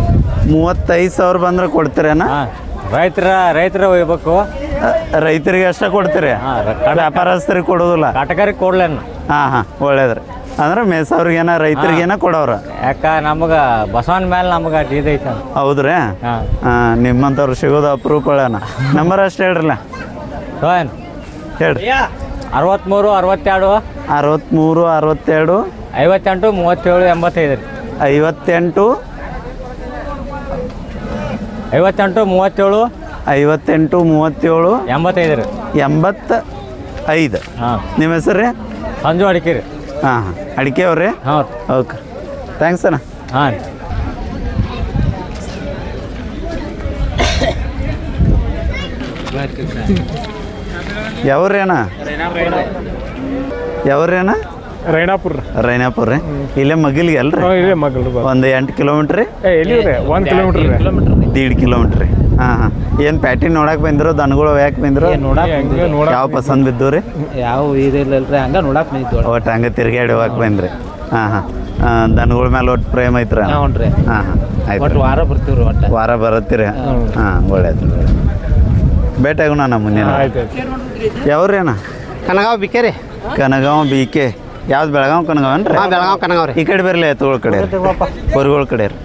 ಮೂವತ್ತೈದು ಸಾವಿರ ಬಂದ್ರೆ ಕೊಡ್ತೀರೇನ? ರೈತರ ರೈತರ ಒಯ್ಬೇಕು. ರೈತರಿಗೆ ಅಷ್ಟೇ ಕೊಡ್ತೀರಿ? ವ್ಯಾಪಾರಸ್ಥರಿಗೆ ಕೊಡೋದಿಲ್ಲ. ಕಟಕರಿಗೆ ಕೊಡ್ಲೇನು ಹಾಂ ಹಾಂ ಒಳ್ಳೇದ್ರಿ. ಅಂದ್ರೆ ಮೇಸವ್ರಿಗೇನ ರೈತರಿಗೇನ ಕೊಡೋರು ಯಾಕ ನಮಗೆ ಬಸವನ ಮೇಲೆ ನಮಗೆ ಇದೈತೆ ಹೌದ್ರಿ? ಹಾಂ. ಹಾಂ ನಿಮ್ಮಂಥವ್ರು ಸಿಗೋದು ಅಪರೂಪಗಳೇನ ನಂಬರ್ ಅಷ್ಟು ಹೇಳ್ರಲ್ಲ. ಏನು ಹೇಳ್ರಿ. ಅರವತ್ತ್ಮೂರು ಅರವತ್ತೆರಡು. ಅರವತ್ಮೂರು ಅರವತ್ತೆರಡು. ಐವತ್ತೆಂಟು ಮೂವತ್ತೇಳು ಎಂಬತ್ತೈದು ರೀ. ಐವತ್ತೆಂಟು. ಐವತ್ತೆಂಟು ಮೂವತ್ತೇಳು. ಐವತ್ತೆಂಟು ಮೂವತ್ತೇಳು ಎಂಬತ್ತೈದು ರೀ. ಎಂಬತ್ತ ಐದು ಹಾಂ. ನಿಮ್ಮ ಹೆಸರು ರೀ? ಸಂಜು ಅಡಿಕೆ ರೀ. ಹಾಂ ಹಾಂ. ಅಡಿಕೆ ಅವ್ರಿ ಹಾಂ ಓಕೆ. ಥ್ಯಾಂಕ್ಸ್ ಅಣ್ಣ. ಹಾಂ ಯಾವ್ರಿ ಅಣ್ಣ? ಯಾವ್ರಿ ಅಣ್ಣ? ರೈನಾಪುರ ರೈನಾಪುರ ರೀ? ಇಲ್ಲೇ ಮಗಿಲ್ಗೆ ಅಲ್ರಿ? ಒಂದು ಎಂಟು ಕಿಲೋಮೀಟ್ರ್ ರೀ? ಎಲ್ಲಿ ಇದೆ ಒಂದು ಕಿಲೋಮೀಟ್ರ್ ರೀ. ದೀಡ್ ಕಿಲೋಮೀಟ್ರ್ ರೀ. ಹಾಂ ಹಾಂ. ಏನು ಪ್ಯಾಟಿನ್ ನೋಡಕ್ಕೆ ಬಂದಿರೋ ದನಗಳು ಯಾಕೆ ಬಂದಿರೋ? ನೋಡಕ್ ಯಾವ ಪಸಂದ್ ಬಿದ್ದು ರೀ? ಯಾವ ಇದಿಲ್ಲಲ್ರಿ ಹಂಗ ನೋಡಕ್ ನಿಂತು ಒಟ್ಟು ಹಂಗೆ ತಿರ್ಗಾಡಿ ಹೋಗಕ್ಕೆ ಬಂದ್ರಿ. ಹಾಂ ಹಾಂ. ದನಗಳ ಮೇಲೆ ಒಟ್ಟು ಪ್ರೇಮ ಐತ್ರ ಹಾಂ ರೀ ಹಾಂ ಆಯ್ತು ವಾರ ಬರ್ತೀವ್ರಿ ಒಟ್ಟು. ವಾರ ಬರತ್ತೀರಿ. ಹಾಂ ಒಳ್ಳೇದು ಭೇಟಿಯಾಗೋಣ ನಮ್ಮ ಮುಂದಿನ ಆಯ್ತು ಯಾವ್ರಿ ಅಣ್ಣ? ಕನಗಾವ್ ಬಿಕೆ ರೀ. Kanagaon B K. ಯಾವ್ದು ಬೆಳಗಾವ್ ಕನಗಾವ್ ಏನ್ರಿ? ಬೆಳಗಾವ್ ಕನಗಾವ್ ರೀ. ಈ ಕಡೆ ಬರಲಿ ಎತ್ತುಗಳ ಕಡೆ ಹೊರಗಳ ಕಡೆ ರೀ.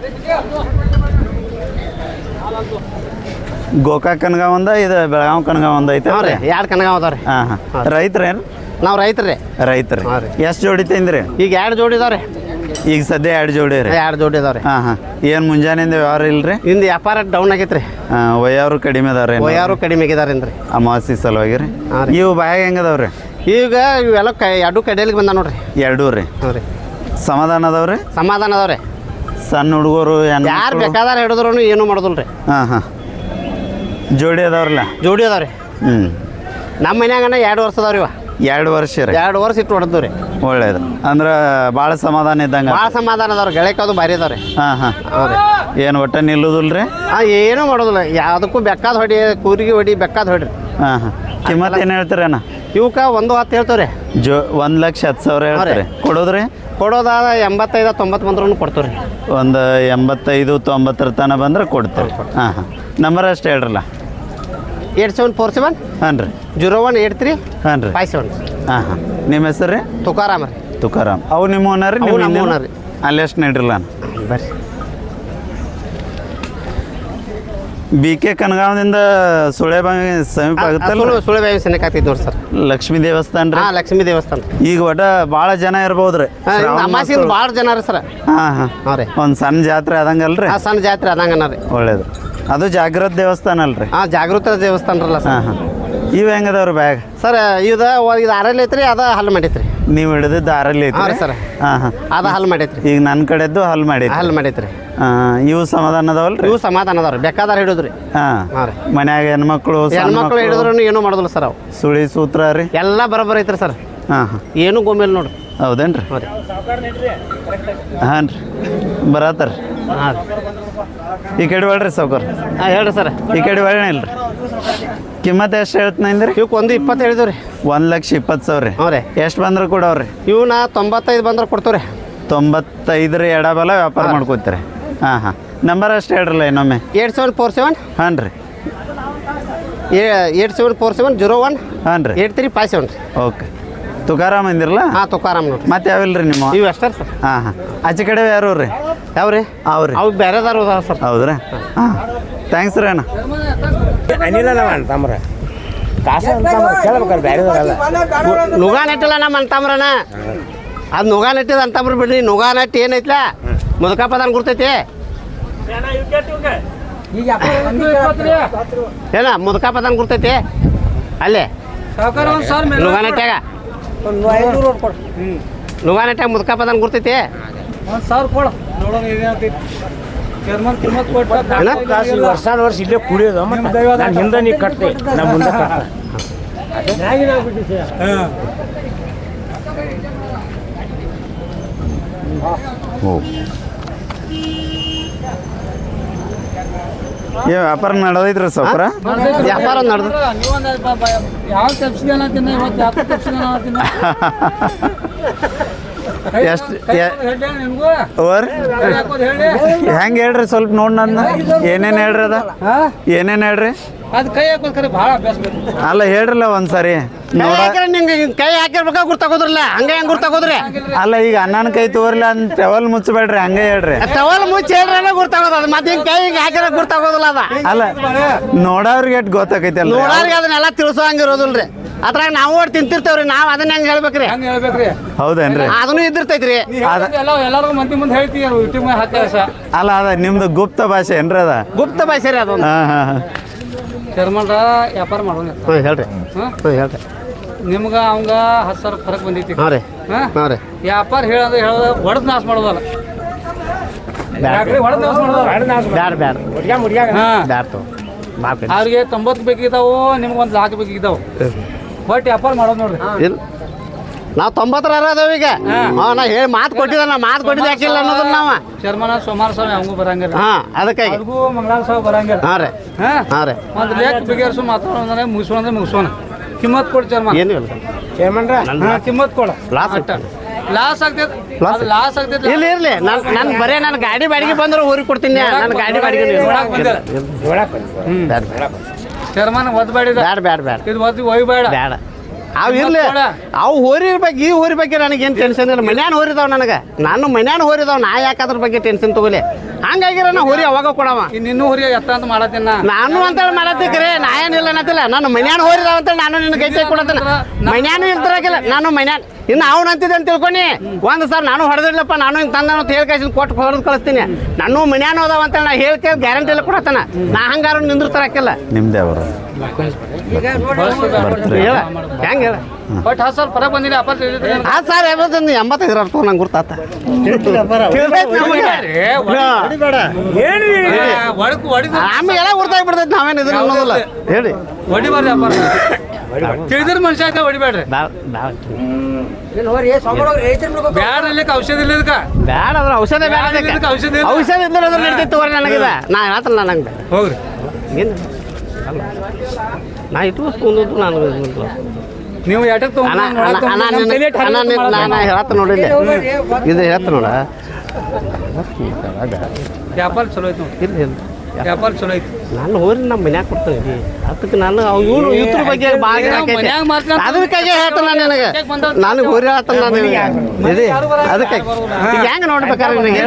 ಗೋಕಾಕ್ ಕನಗಾವ್ ಒಂದ ಇದು ಬೆಳಗಾವ್ ಕನಗಾವ್ ಒಂದ ಐತೆ ಹಾಂ ರೀ ಎರಡು ಕನಗಾವ್ ಅದಾವ ರೀ. ಹಾಂ ಹಾಂ. ರೈತರೇನು ನಾವು ರೈತರು ರೀ. ರೈತ್ರಿ ಹಾಂ ರೀ. ಎಷ್ಟು ಜೋಡಿ ತಿಂದ್ರಿ? ಈಗ ಎರಡು ಜೋಡಿ ಇದಾವೆ ಈಗ ಸದ್ಯ ಎರಡು ಜೋಡಿ ರೀ. ರೀ ಎರಡು ಜೋಡಿ ಇದಾವೆ ರೀ. ಹಾಂ ಹಾಂ. ಏನು ಮುಂಜಾನೆಯಿಂದ ವ್ಯವಹಾರ ಇಲ್ರಿ? ಇಂದ ವ್ಯಾಪಾರ ಡೌನ್ ಆಗೈತ್ರಿ. ರೀ ಹಾಂ ಕಡಿಮೆ ಅದಾವ ರೀ ವಯಾರು ಕಡಿಮೆ ಆಗಿದಾರೇನ್ರಿ ಅಮಾವಾಸ್ಯೆ ಸಲುವಾಗಿ ರೀ. ಹಾಂ ರೀ. ಇವು ಬಾಯಾಗ ರೀ? ಈಗ ಇವೆಲ್ಲ ಕ ಎರಡು ಕಡೆಯಲ್ಲಿಗೆ ಬಂದ ನೋಡ್ರಿ. ಎರಡೂ ರೀ. ಹ್ಞೂ ರೀ. ಸಮಾಧಾನ ಅದಾವ್ರಿ ಸಮಾಧಾನ ಅದಾವ್ರಿ ಸಣ್ಣ ಹುಡುಗರು ಯಾರು ಬೇಕಾದ್ರೆ ಹಿಡಿದ್ರು ಏನು ಮಾಡೋದಿಲ್ಲ ರೀ ಹಾಂ ಹಾಂ. ಜೋಡಿ ಅದಾವ್ರಲ್ಲ? ಜೋಡಿ ಅದಾವ್ರಿ. ಹ್ಞೂ ನಮ್ಮ ಮನ್ಯಾಗನ ಎರಡು ವರ್ಷ ಅದಾವ್ರಿ ಇವ. ಎರಡು ವರ್ಷ ರೀ? ಎರಡು ವರ್ಷ ಇಟ್ಟು ಹೊಡೆದ್ವು ರೀ. ಒಳ್ಳೇದು. ಅಂದ್ರೆ ಭಾಳ ಸಮಾಧಾನ ಇದ್ದಂಗೆ ಭಾಳ ಸಮಾಧಾನ ಅದಾವ್ರಿ. ಗೆಳೆಕದು ಭಾರಿ ಅದಾವ್ರಿ. ಹಾಂ ಹಾಂ. ಏನು ಒಟ್ಟ ನಿಲ್ಲುದಿಲ್ಲ ರೀ ಹಾಂ ಏನೂ ಮಾಡೋದಿಲ್ಲ. ಯಾವುದಕ್ಕೂ ಬೆಕ್ಕಾದ ಹೊಡಿ ಕೂರಿಗೆ ಹೊಡಿ ಬೆಕ್ಕಾದ ಹೊಡ್ರಿ. ಹಾಂ ಹಾಂ. ಕಿಮ್ಮತ್ತು ಏನು ಹೇಳ್ತೀರಣ್ಣ ಇವಕ್ಕೆ ಒಂದು ಹತ್ತು ಹೇಳ್ತೇವೆ ರೀ ಜೋ ಒಂದು ಲಕ್ಷ ಹತ್ತು ಸಾವಿರ ಹೇಳ್ತಾರೆ. ಕೊಡೋದ್ರಿ? ಕೊಡೋದಾದ ಎಂಬತ್ತೈದು ತೊಂಬತ್ತು ಬಂದ್ರೂ ಕೊಡ್ತೀವಿ ರೀ ಒಂದು ಎಂಬತ್ತೈದು ತೊಂಬತ್ತರ ತನಕ ಬಂದ್ರೆ ಕೊಡ್ತಾರೆ ಹಾಂ ಹಾಂ. ನಂಬರ್ ಅಷ್ಟು ಹೇಳ್ರಲ್ಲ? Eight seven four seven? ಹಾಂ ರೀ. Zero one eight three? ಹಾಂ ರೀ. Five seven. ಹಾಂ ಹಾಂ. ನಿಮ್ಮ ಹೆಸರು ರೀ? ತುಕಾರಾಮ ರೀ. ತುಕಾರಾಮ್. ಅವು ನಿಮ್ಮ ಓನರ್ ಅವು ನಮ್ಮ ಓನರ್ ರೀ. ಅಲ್ಲಿ ಎಷ್ಟು ನೀಡ್ರಲ್ಲ? ಬರ್ರಿ. ಬಿ ಕೆ ಕನಗಾವದಿಂದ ಸುಳೆಬಾವಿ ಸಮೀಪ ಆಗುತ್ತಲ್ಲ ಸುಳ್ಳು ಸುಳ್ಳು ಬೇವಿ ಸೆನೆಕ್ ಆಗ್ತೈತಿ ನೋಡಿ ಸರ್. ಲಕ್ಷ್ಮೀ ದೇವಸ್ಥಾನ ರೀ? ಹಾಂ ಲಕ್ಷ್ಮೀ ದೇವಸ್ಥಾನ. ಈಗ ಒಟ್ಟ ಭಾಳ ಜನ ಇರ್ಬೋದ್ರಿ ಅಮಾಸಿಂದ ಭಾಳ ಜನ ರೀ ಸರ್. ಹಾಂ ಹಾಂ. ಹಾಂ ರೀ. ಒಂದು ಸಣ್ಣ ಜಾತ್ರೆ ಆದಂಗಲ್ರಿ? ಆ ಸಣ್ಣ ಜಾತ್ರೆ ಅದಂಗನ ರೀ. ಒಳ್ಳೇದು. ಅದು ಜಾಗೃತ ದೇವಸ್ಥಾನ ಅಲ್ರಿ. ಹಾಂ ಜಾಗೃತ ದೇವಸ್ಥಾನ ರಲ್ಲ ಸರ್. ಹಾಂ ಹಾಂ ಇವು ಹೆಂಗದವ್ರಿ ಬ್ಯಾಗ್? ಸರ್ ಇದು ಇದು ಆರಲ್ಲಿ ಐತ್ರಿ ಅದ ಹಲ್ ಮಾಡೈತ್ರಿ. ನೀವು ಹಿಡಿದಿದ್ದು ಆರಲ್ಲಿ ಹಾಂ ರೀ ಐತಿ ಸರ್. ಹಾಂ ಹಾಂ ಅದ ಹಲ್ ಮಾಡೈತ್ರಿ. ಈಗ ನನ್ನ ಕಡೆದ್ದು ಹಲ್ ಮಾಡಿ ಹಲ್ ಮಾಡೈತ್ರಿ. ಇವು ಸಮಾಧಾನ ಅದಾವಲ್ರಿ? ಇವು ಸಮಾಧಾನ ಅದಾವ್ರಿ. ಬೇಕಾದಾರ ಹಿಡಿದ್ರಿ. ಹಾಂ. ಹಾಂ ರೀ. ಮನ್ಯಾಗ ಹೆಣ್ಮಕ್ಳು ಸಣ್ಣ ಹೆಣ್ಮಕ್ಳು ಮಕ್ಳು, ಹಿಡಿದ್ರು ಏನೂ ಮಾಡೋದಿಲ್ಲ ಸರ್ ಅವು. ಸುಳಿ ಸೂತ್ರ ರೀ? ಎಲ್ಲ ಬರೋಬ್ಬರ ಐತ್ರಿ ಸರ್. ಹಾಂ ಹಾಂ. ಏನು ಗೊಂಬೆಲ್ ನೋಡ್ರಿ. ಹೌದೇನ್ರಿ? ಹಾಂ ಹಾಂ ರೀ ಬರತ್ತಾರ ಹಾಂ ರೀ. ಈ ಕಡೆ ಒಳ್ರಿ ಸೌಕರ್ ಹಾಂ ಹೇಳ್ರಿ ಸರ್. ಈ ಕಡೆ ಒಳ್ಳೆ ಇಲ್ರಿ. ಕಿಮ್ಮತ್ ಎಷ್ಟು ಹೇಳ್ತೀನಿ ಇವಕ್ಕೆ ಒಂದು ಇಪ್ಪತ್ತು ಹೇಳಿದ್ರಿ ರೀ ಒಂದು ಲಕ್ಷ ಇಪ್ಪತ್ತು ಸಾವಿರ. ರೀ ಹ್ಞೂ ರೀ. ಎಷ್ಟು ಬಂದ್ರೆ ಕೊಡವ್ರಿ? ನಾ ತೊಂಬತ್ತೈದು ಬಂದ್ರೆ ಕೊಡ್ತೀವ್ರಿ. ರೀ ತೊಂಬತ್ತೈದರ ಎಡಬಲ ವ್ಯಾಪಾರ ಮಾಡ್ಕೊತಾರೆ. ಹಾಂ ಹಾಂ. ನಂಬರ್ ಅಷ್ಟು ಹೇಳ್ರಲ್ಲ ಇನ್ನೊಮ್ಮೆ. Eight seven four seven. ಹಾಂ ರೀ. Eight seven four seven zero one. ಹಾಂ ರೀ. ಏಟ್ ತ್ರೀ ಫೈವ್ ಸೆವೆನ್ ರೀ. ಓಕೆ. ತುಕಾರಾಮ್ ಅಂದಿರಲ್ಲ? ಹಾಂ ತುಕಾರಾಮ್ ನೋಡ್ರಿ. ಮತ್ತೆ ಯಾವಿಲ್ಲ ರೀ ನಿಮ್ಮ? ಇವು ಅಷ್ಟೇ ಸರ್? ಹಾಂ ಹಾಂ. ಆಚೆ ಕಡೆ ಯಾರು ರೀ ಯಾವ ರೀ ಅವ್ರಿ ಅವು ಬೇರೆದಾರು ಅದಾವ ಸರ್ ಹೌದ್ರಾ? ಹಾಂ. ಥ್ಯಾಂಕ್ಸ್ ರೀ ಅಣ್ಣ. ನುಗಾ ನೆಟ್ಟಿಲ್ಲ ನಮ್ಮ ಅಂತಮ್ರನ ಅದು ನುಗಾ ನೆಟ್ಟಿದ ಅಂತಮ್ರ ಬಿಡ್ರಿ. ನುಗಾ ನೆಟ್ಟಿ ಏನೈತ್ಲ? ಮುದುಕ ಪದಾನ್ ಗುರ್ತೈತಿ? ಏನ ಮುದುಕ ಪದಾನ್ ಗುರ್ತೈತಿ? ಅಲ್ಲೇ? ನುಗಾ ನೆಟ್ಟಾಗ ನುಗಾ ನೆಟ್ಟಾಗ ಪದಾನ್ ಗುರ್ತೈತಿ ಏನ? ವರ್ಷ ವರ್ಷ ಇಲ್ಲೇ ಕುಡಿಯೋದು ನಾನು ಹಿಂದೆ ನೀ ಕಟ್ತೆ ನಮ್ಮ ಮುಂದೆ ಏ ವ್ಯಾಪಾರ ನಡೆದೈತ್ರಿ ಸಪ್ರ ವ್ಯಾಪಾರ ನಡೆದು ಯಾವ ಕೆಪ್ಸಿಗೆ ತಿನ್ನ ಇವತ್ತು ಯಾಕೆ ತಪ್ಸಿದಾನ ಎಷ್ಟು ಓರ್ ಹೆಂಗೆ ಹೇಳ್ರಿ ಸ್ವಲ್ಪ ನೋಡಿ ನನ್ನ. ಏನೇನು ಹೇಳ್ರಿ ಅದ? ಏನೇನು ಹೇಳ್ರಿ? ಅದು ಕೈ ಹಾಕೋದು ಖರೆ ಭಾಳ ಅಭ್ಯಾಸ ಅಲ್ಲ ಹೇಳ್ರಲ್ಲ ಒಂದ್ಸರಿ. ಕೈ ನೋಡ ಹಾಕಿರ್ಬೇಕಾ ಗುರ್ತಾಗೋದ್ರಲ್ಲ ಹಂಗೆ ಹೆಂಗ್ ಗುರ್ತಾಗೋದ್ರಿ ಅಲ್ಲ ಈಗ ಅಣ್ಣನ ಕೈ ತೋರ್ಲ ಅಂತ ಟವಲ್ ಮುಚ್ಚಬೇಡ್ರಿ ಹಂಗೆ ಹೇಳ್ರಿ. ಟವಲ್ ಮುಚ್ಚಿ ಹೇಳ್ರಲ್ಲ ಗುರ್ತಾಗೋದು ಅದು? ಮತ್ತೆ ಹಿಂಗ್ ಕೈ ಹಿಂಗೆ ಹಾಕಿರ ಗುರ್ತಾಗೋದಿಲ್ಲ ಅದ? ಅಲ್ಲ ನೋಡೋರ್ಗೆ ಅಲ್ಲ ನೋಡೋರ್ಗೆ ಅದನ್ನೆಲ್ಲ ತಿಳಿಸೋ ಹಂಗಿರೋದಿಲ್ರಿ. ಅದ್ರಾಗ ನಾವು ಒಟ್ಟು ತಿಂತಿರ್ತೇವ್ರಿ ನಾವು ಅದನ್ನ ಹೆಂಗ್ ಹೇಳ್ಬೇಕ್ರಿ? ಹಂಗೆ ಹೇಳ್ಬೇಕ್ರಿ? ಹೌದೇನ್ರಿ? ಅದನ್ನು ಇದ್ದಿರ್ತೈತ್ರಿ ಅದ- ಎಲ್ಲ ಎಲ್ಲರಿಗೂ ಮಂದಿ ಮುಂದೆ ಹೇಳ್ತೀವಿ ಯೂಟ್ಯೂಬ್ ಮೇಲೆ ಹಾಕ್ತಾರೆ ಸರ್ ಅಲ್ಲ ಅದ ನಿಮ್ದು ಗುಪ್ತ ಭಾಷೆ ಏನ್ರಿ ಅದ? ಗುಪ್ತ ಭಾಷೆ ರೀ ಅದೊಂದು. ಹಾಂ ಹಾಂ ಹಾಂ. ಚರ್ಮನ್ರ ವ್ಯಾಪಾರ ಮಾಡೋಣ ಹ್ಞೂ ಹೇಳ್ರಿ. ಹಾಂ? ಹ್ಞೂ ಹೇಳ್ರಿ. ನಿಮ್ಗೆ ಅವಂಗ ಹತ್ತು ಸಾವಿರ ಫರಕ್ ಬಂದೈತಿ. ಹಾಂ ರೀ. ಹಾಂ? ಹಾಂ ರೀ. ವ್ಯಾಪಾರ ಹೇಳೋದು ಹೇಳೋದು ಹೊಡೆದು ನಾಶ ಮಾಡೋದಲ್ಲ. ಹೊಡೆದು ನಾಶ ಮಾಡೋದಲ್ಲ ಬ್ಯಾಡ ಬ್ಯಾಡ ಹಾಂ. ಬ್ಯಾಡ ತಗೋ. ಬಾಪಿ ಅವ್ರಿಗೆ ತೊಂಬತ್ತು ಬೇಕಿದ್ದಾವು ನಿಮ್ಗೆ ಒಂದು ಲಾಕ್ ಬೇಕಿದ್ದಾವು ಬಟ್ ವ್ಯಾಪಾರ ಮಾಡೋದು ನೋಡ್ರಿ. ಇಲ್ಲ ನಾವು ತೊಂಬತ್ತರ ಅದಾವ ಈಗ. ಹಾಂ. ನಾ ಹೇಳಿ ಮಾತು ಕೊಟ್ಟಿದ್ದ ನಾ ಮಾತು ಕೊಟ್ಟಿದ್ದು ಯಾಕಿಲ್ಲ ಅನ್ನೋದನ್ನ ನಾವು. ಚರ್ಮನ ಸೋಮಾರ ಸ್ವಾಮಿ ಅವಂಗೂ ಬರಂಗಿಲ್ಲ. ಹಾಂ ಅದಕ್ಕಾಗಿ. ಅದಕ್ಕೂ ಮಂಗಳಾರ ಸ್ವಾಮಿ ಬರಂಗಿಲ್ಲ. ಹಾಂ ರೀ. ಹಾಂ. ಹಾಂ ರೀ. ಒಂದು ಲೇಖ ಬಿಗೇರ್ಸು ಮಾತಾಡೋದ್ರೆ ಮುಗಿಸೋಣ ಅಂದ್ರೆ ಮುಗಿಸೋಣ ಕಿಮ್ಮತ್ ಕೊಡು ಚರ್ಮ ಏನು ಇಲ್ಲ ಹಾಂ ಕಿಮ್ಮತ್ ಕೊಡ. ಲಾಸ್ ಲಾಸ್ ಆಗ್ತೈತೆ. ಅದು ಲಾಸ್ ಆಗ್ತೈತೆ. ಇಲ್ಲ ಇರ್ಲಿ. ನಾನು ನಾನು ಬರೇ ನನ್ನ ಗಾಡಿ ಬಾಡಿಗೆ ಬಂದ್ರೆ ಊರಿಗೆ ಕೊಡ್ತೀನಿ. ನನ್ನ ಗಾಡಿ ಬಾಡಿಗೆ ಬ್ಯಾಡ ಚರ್ಮನ ಒದ್ ಬೇಡಿದ ಬ್ಯಾಡ ಬ್ಯಾಡ ಬ್ಯಾಡ. ಇದು ಒದ್ದು ಒಯ್ಬೇಡ. ಬ್ಯಾಡ. ಅವು ಇರ್ಲಿ. ಅವು ಹೋರಿ ಬಗ್ಗೆ ಈ ಹೋರಿ ಬಗ್ಗೆ ನನಗೇನು ಟೆನ್ಷನ್ ಇಲ್ಲ. ಮನ್ಯಾನ ಹೋರಿದಾವ ನನಗೆ. ನಾನು ಮನ್ಯಾನ ಹೋರಿದಾವ ನಾ ಯಾಕೆ ಅದ್ರ ಬಗ್ಗೆ ಟೆನ್ಷನ್ ತಗೋಲಿ? ಹಂಗಾಗಿರ ನಾ ಹೋರಿ ಅವಾಗ ಕೊಡವ. ಇನ್ನು ಇನ್ನೂ ಹುರಿಯ ಎತ್ತ ಅಂತ ಮಾಡತ್ತಿನ ನಾನು ಅಂತೇಳಿ ಮಾಡತ್ತಿಕ್ರಿ ನಾ ಏನಿಲ್ಲ ಅನ್ನತ್ತಿಲ್ಲ. ನಾನು ಮನ್ಯಾನ ಹೋರಿದಾವ ಅಂತೇಳಿ ನಾನು ನಿನ್ನ ಕೈ ಕೊಡತ್ತಿಲ್ಲ ಮನ್ಯಾನು ಇರ್ತಿರಾಕಿಲ್ಲ ನಾನು ಮನ್ಯಾನ ಇನ್ನು ಅವ್ನು ಅಂತಿದ್ದೆ ಅಂತ ತಿಳ್ಕೊನಿ. ಒಂದು ಸರ್ ನಾನು ಹೊಡೆದಿಲ್ಲಪ್ಪ ನಾನು ಹಿಂಗೆ ತಂದ ಅಂತ ಹೇಳಿ ಕಳ್ಸಿ ಕೊಟ್ಟು ಹೊಡೆದು ಕಳಿಸ್ತೀನಿ. ನಾನು ಮನ್ಯಾನು ಅದಾವ ಅಂತ ನಾ ಕೇಳಿ ಗ್ಯಾರಂಟಿ ಎಲ್ಲ ಕೊಡತ್ತಾನ. ನಾ ಹಂಗಾರು ನಿಂದಿರ್ತಾರಕ್ಕಿಲ್ಲ ನಿಮ್ದೇ ಅವರು. ಹೇಳ ಹೆಂಗೆ ಹೇಳ? ಬಟ್ ಹತ್ತು ಸಾವಿರ ಫರಕ್ ಬಂದಿಲ್ಲ ಅಪ್ಪ ಆ ಸರ್ ಎಂಬತ್ತೊಂದು ಎಂಬತ್ತೈದು ಅರ್ಥ ನಂಗೆ ಗೊತ್ತಾತ ಹೊಡಿದು ಆಮೇಲೆ ಎಲ್ಲ ಗುರ್ತಾಗಿ ಬಿಡ್ತೈತಿ ನಾವೇನು ಇದನ್ನ ಅನ್ನೋದಿಲ್ಲ. ಹೇಳಿ. ಹೊಡಿಬಾರ್ದು ವ್ಯಾಪಾರ ತಿಳಿದ್ರ ಮನುಷ್ಯ ಹೊಡಿಬೇಡ್ರಿ ಬ್ಯಾಡ ಇಲ್ಲಕ್ಕೆ ಔಷಧ ಇಲ್ಲ ಇದಕ್ಕ. ಬ್ಯಾಡ ಅದ್ರ ಔಷಧ ಬ್ಯಾಡ ಅದಕ್ಕೆ. ಇದಕ್ಕೆ ಔಷಧ ಇಲ್ಲ. ಔಷಧ ಇದ್ರೆ ಅದ್ರ ತಗೋರಿ ನನಗಿದ ನಾ ಹೇಳ್ತಲ್ಲ ನಂಗೆ. ಹೋಗ್ರಿ. ಏನು ಅಲ್ಲ. ನಾ ಇಟ್ಟು ಕುಂದದ್ದು ನಾನು. ಇದು ನೀವು ಎಟಕ್ ನಾನು ಹೇಳತ್ತ ನೋಡಿಲ್ಲ ಇದು ಹೇಳ್ತ ನೋಡ. ವ್ಯಾಪಾರ ಚಲೋ ಐತಿ ನೋಡಿ. ಇಲ್ಲ ಇಲ್ಲ. ವ್ಯಾಪಾರ ಚಲೋ ಐತಿ. ನಾನು ಹೋರಿ ನಮ್ಮ ಮನ್ಯಾಗ ಕೊಡ್ತೇನೆ. ಅದಕ್ಕೆ ನಾನು ಇವ್ರು ಇವ್ರ ಬಗ್ಗೆ ಭಾಳ ಅದಕ್ಕಾಗಿ ಹೇಳ್ತಾನೆ ನನಗೆ. ನನಗೆ ಹೋರಿ ಹೇಳ್ತಾನೆ ನಾನು ಇದೆ. ಅದಕ್ಕೆ ಹೆಂಗೆ ನೋಡ್ಬೇಕಾದ್ರೆ ನಿನಗೆ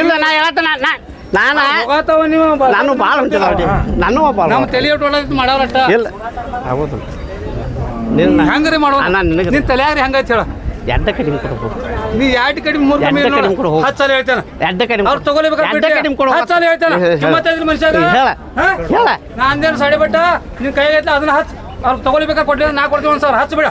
ಇಲ್ಲ ನಾ ಹೇಳ್ತಾನೆ ನಾ ನಾನ ಹೋಗಾತಾವ ನೀವು ಬ- ನಾನು ಭಾಳ ಹೊಂಟಿದ ನಾನು ಒಬ್ಬ. ನಮ್ಮ ತಲೆ ಒಟ್ಟು ಮಾಡಾರಟ್ಟ ಇಲ್ಲ. ಆಗೋದಿಲ್ಲ ನಿನ್ನ ಹೆಂಗ್ರಿ ಮಾಡೋ ನಿನಗೆ- ತಲೆಯಾಗ್ರಿ ಹೆಂಗೈತಿ ಹೇಳ. ಎಡ್ಡ ಕಡಿಮೆ ಕೊಡ್ಬೇಕು ನೀ ಎರಡು ಕಡಿಮೆ ಮೂರು ಕಡಿಮೆ ಎಡ್ಡ ಕಡಿಮೆ ಕೊಡು, ಹೋಗು. ಹತ್ತು ಸಲ ಹೇಳ್ತೇನೆ. ಎಡ್ಡ ಕಡಿಮೆ ಅವ್ರು ತಗೊಳ್ಬೇಕಾದ್ರೆ ಎಡ್ಡ ಕಡಿಮೆ ಕೊಡು. ಹತ್ತು ಸಲ ಹೇಳ್ತೇನೆ. ಕಿಮ್ಮತ್ತೈದು ಮನುಷ್ಯ ಹೇಳ. ಹೇಳ. ನಾ ಅಂದೇನು ಸಾಡಿ ಬಟ್ಟ? ನಿನ್ ಕೈ ಐತ್ಲ ಅದನ್ನ ಹಚ್ ಅವ್ರು ತಗೊಳ್ಬೇಕಾ ಕೊಡ್ಲಿ? ನಾ ಕೊಡ್ತೀವಿ ಒಂದು ಸಾವಿರ. ಹಚ್ಚ ಬಿಡ.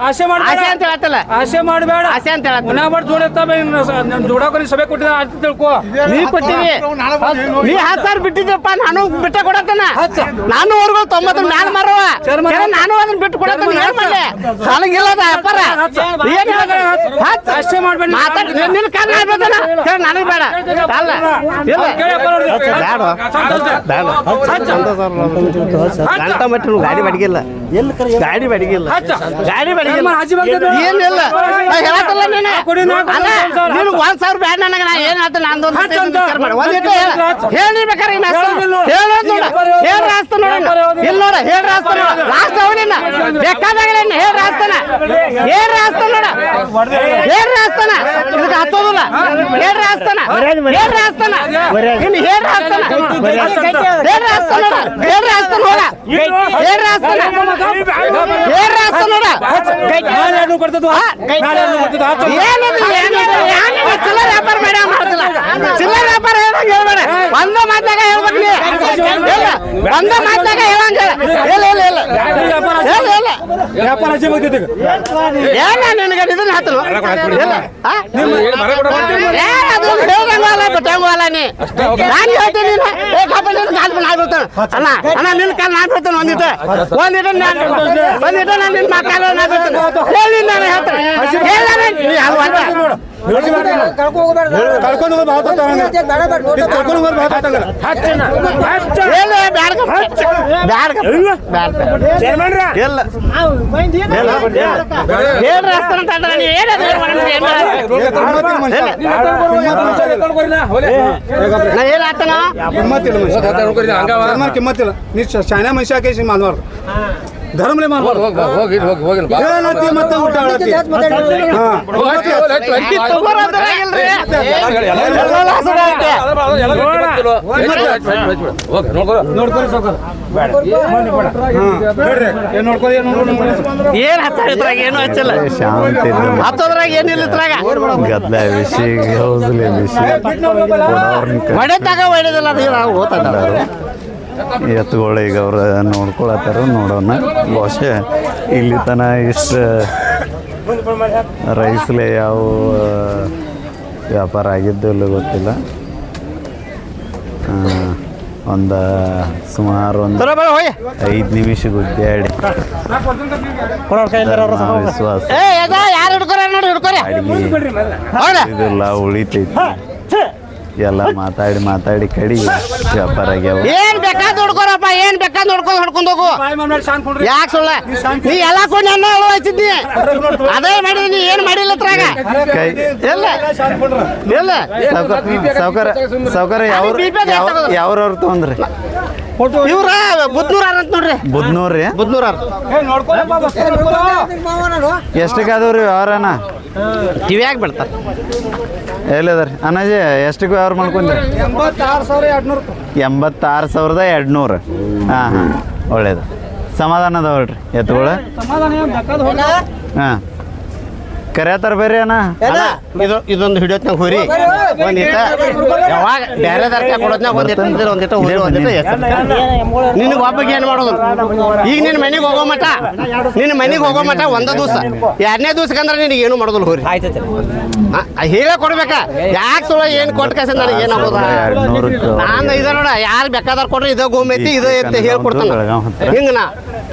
ಆಸೆ ಮಾಡ್ಬೇಡ ಆಸೆ ಅಂತ ಸಭೆ ಕೊಟ್ಟಿದ್ರೆ ಅಂತ ತಿಳ್ಕೊ. ನೀ ಕೊಟ್ಟಿವಿ ನೀ ಹತ್ತು ಸಾವಿರ ಬಿಟ್ಟಿದ್ದಪ್ಪ ನಾನು ಬಿಟ್ಟ ಕೊಡತನ ನಾನು ಅವ್ರಿಗೂ ತೊಂಬತ್ತು ಮ್ಯಾಲ ಮಾರುವ. ನಾನು ಅದನ್ನ ಬಿಟ್ಟು ಕೊಡತನ ಏನ್ ಮಾಡ್ಲಿ. ನನಗಿಲ್ಲ ಅದ ವ್ಯಾಪಾರ. ಏನ್. ಅಷ್ಟೇ ಮಾಡ್ಬೇಡ. ನಿನ್ನ ಕಾಲ ನಿನ್ ಕಾಲ್ ಮಾಡ್ಬೇಕನ ನನಗ್ ಬೇಡ. ಅಲ್ಲ ಇಲ್ಲ. ಬೇಡ ಬೇಡ ಗಂಟ ಮಟ್ಟ ಗಾಡಿ ಬಡಗಿಲ್ಲ. ಗಾಡಿ ಬಡಗಿಲ್ಲ. ಗಾಡಿ ಬಡಗಿಲ್ಲ. ಏನಿಲ್ಲ ಹೇಳತ್ತಲ್ಲ ನೀನು. ಒಂದ್ ಸಾವಿರ. ನೀನು ಬ್ಯಾಡ ನನಗೆ ನಾ ಏನ್ ಹೇಳ್ತ ನಂದು ಹೇಳ ಬೇಕಾರೆ. ಹೇಳು ರಾಸ್ತ ನೋಡ. ಇಲ್ಲ ನೋಡ ಹೇಳ ರಾಸ್ತ ನೋಡು. ಬೇಕಾದಾಗಲೇ ಹೇಳ್ ರಾಸ್ತಾನ ಹೇಳ್ ರಾಸ್ತಾನ ನೋಡ. ಹೇಳ್ ರಾಸ್ತಾನ ಇದಕ್ಕೆ ಹತ್ತೋದಿಲ್ಲ. ಹೇಳ್ ರಾಸ್ತಾನ ಹೇಳ್ ರಾಸ್ತಾನ ಇನ್ನು ಹೇಳ್ ರಾಸ್ತಾನ ಹೇಳ್ ರಾಸ್ತಾನ ನೋಡ. ಹೇಳ್ ರಾಸ್ತಾನ ನೋಡ. ಹೇಳ್ ರಾಸ್ತಾನ ಹೇಳ್ ರಾಸ್ತಾನ ನೋಡ. ಚಿಲ್ಲರೆ ವ್ಯಾಪಾರ ಮಾಡಿ ಮಾಡ್ತಿಲ್ಲ. ಚಿಲ್ಲರೆ ವ್ಯಾಪಾರ ಹೇಳಂಗ ಹೇಳ್ಬೇಡ. ಒಂದ ಮಾತಾಗ ಹೇಳ್ಬೇಕು ಒಂದ ಮಾತಾಗ ಹೇಳಂಗ ಇಲ್ಲ ಇಲ್ಲ ಇಲ್ಲ ಇಲ್ಲ. ವ್ಯಾಪಾರ ನಿನಗೆ ಇದನ್ನ ಹತ್ತಲು ಅಲ್ಲ ನಾನು ಹೇಳ್ತೀನಿ ನೀನು. ಅಣ್ಣ ಅಣ್ಣ ನಿನ್ನ ಕಾಲ ನಾ ಬೀಳ್ತಾನೆ ಒಂದಿಟ್ಟು ಒಂದಿಟ್ಟು ನಾನು ಒಂದಿಟ್ಟು ನಾನು ನಿನ್ನ ಕಾಲು ನಾ ಬೀಳ್ತಾನೆ ಹೇಳಿ ನಾನು ಹೇಳ್ತೇನೆ. ಹೇಳ ಏನ್ ಆತನ ಕಿಮ್ಮತ್ತಿಲ್ಲ ನೀ ಶಾನೆ ಮನುಷ್ಯ ಹಾಕಿ ಮಾಲ್ವಾರ ಧರ್ಮಲೆ ಮತ್ತೆ ಊಟ ಏನ್ ಏನ್ ಹಚ್ಚಿಲ್ಲ ಹತ್ತೋದ್ರಾಗ ಏನಿಲ್ಲ ಗದ್ಲ ಹೊಡೆದಾಗ ಹೊಡೆದಿಲ್ಲ ಅದು ಎತ್ತುಗಳು ಈಗ ಅವ್ರು ನೋಡ್ಕೊಳತ್ತಾರ ನೋಡೋಣ. ಬಹುಶಃ ಇಲ್ಲಿ ತನ ಇಷ್ಟು ರೈಸ್ಲೆ ಯಾವ ವ್ಯಾಪಾರ ಆಗಿದ್ದು ಇಲ್ಲ ಗೊತ್ತಿಲ್ಲ. ಒಂದು ಸುಮಾರು ಒಂದು ಐದು ನಿಮಿಷ ಗುದ್ದಾಡಿ ವಿಶ್ವಾಸ. ಅಡಿಗೆ ಇದೆಲ್ಲ ಉಳಿತೈತಿ. ಎಲ್ಲ ಮಾತಾಡಿ ಮಾತಾಡಿ ಕಡಿ ವ್ಯಾಪಾರ ಆಗ್ಯಾವ ಏನ್ ಬೇಕಾದ್ ನೋಡ್ಕೊರಪ್ಪ ಏನ್ ಬೇಕಾದ್ ನೋಡ್ಕೊಂಡ್ ಹೊಡ್ಕೊಂಡು ಹೋಗು. ಯಾಕೆ ಸುಳ್ಳ? ನೀ ಎಲ್ಲ ಕೊಂಡು ಅನ್ನ ಅಳವಾಯ್ತಿದ್ದಿ ಅದೇ ಮಾಡಿದ ನೀ ಏನ್ ಮಾಡಿಲ್ಲ ಇದ್ರಾಗ ಕೈ ಸೌಕರ್ಯ ಸಾವುಕಾರ ಯಾವ. ಯಾವ್ರವ್ರು ತೊಗೊಂಡ್ರಿ? ಇವ್ರ ಬುದ್ನೂರ ಅಂತ ನೋಡ್ರಿ. ಬುದ್ನೂರ್ ರೀ? ಬುದ್ನೂರ ಎಷ್ಟಕ್ಕೆ ಅದಾವ್ರಿ ವ್ಯವಹಾರನ ಕಿವ್ಯಾಗ ಬಿಡ್ತಾರ ಎಲ್ಲಿದಾರ? ಅಣ್ಣಾಜಿ ಎಷ್ಟಕ್ಕೆ ವ್ಯವಹಾರ ಮಾಡ್ಕೊಂಡ್ರಿ? ಎಂಬತ್ತಾರು ಸಾವಿರ ಎರಡು ನೂರು ಎಂಬತ್ತಾರು ಸಾವಿರದ ಎರಡುನೂರು. ಹಾಂ ಹಾಂ. ಒಳ್ಳೇದು. ಸಮಾಧಾನ ಅದಾವಲ್ರಿ ಎತ್ತುಗಳು ಹಾಂ. ಕರೆಯತ್ತಾರ ಬೇರೆ ಅಣ್ಣ. ಇದು ಇದೊಂದು ಹಿಡಿಯೋತ್ನಾಗ ಹುರಿ. ಒಂದಿತ್ತ ಯಾವಾಗ ಬೇರೆ ದರ್ಕ ಕೊಡೋದ್ನಾಗ ಒಂದಿತ್ತ ಒಂದಿತ್ತ ಹುರಿ ಒಂದಿತ್ತ ನಿನಗೆ ಒಬ್ಬಗೆ ಏನು ಮಾಡೋದು? ಈಗ ನಿನ್ನ ಮನೆಗೆ ಹೋಗೋ ಮಟ ನಿನ್ನ ಮನೆಗೆ ಹೋಗೋ ಮಟ ಒಂದ ದಿವಸ. ಎರಡನೇ ಅಂದ್ರೆ ನಿನಗೆ ಏನು ಮಾಡೋದಿಲ್ಲ ಹೋರಿ. ಹೀಗೆ ಕೊಡ್ಬೇಕಾ? ಯಾಕೆ ಸುಳ ಏನು ಕೊಟ್ಟು ಕಸ ನನಗೆ ಏನಾಗೋದ ನಾನು ಇದ ನೋಡ ಯಾರು ಬೇಕಾದ್ರೆ ಕೊಡ್ರಿ ಇದ ಗೋಮೈತಿ ಇದು ಐತಿ ಹೇಳ್ಕೊಡ್ತಾನ. ಹಿಂಗ ನಾ.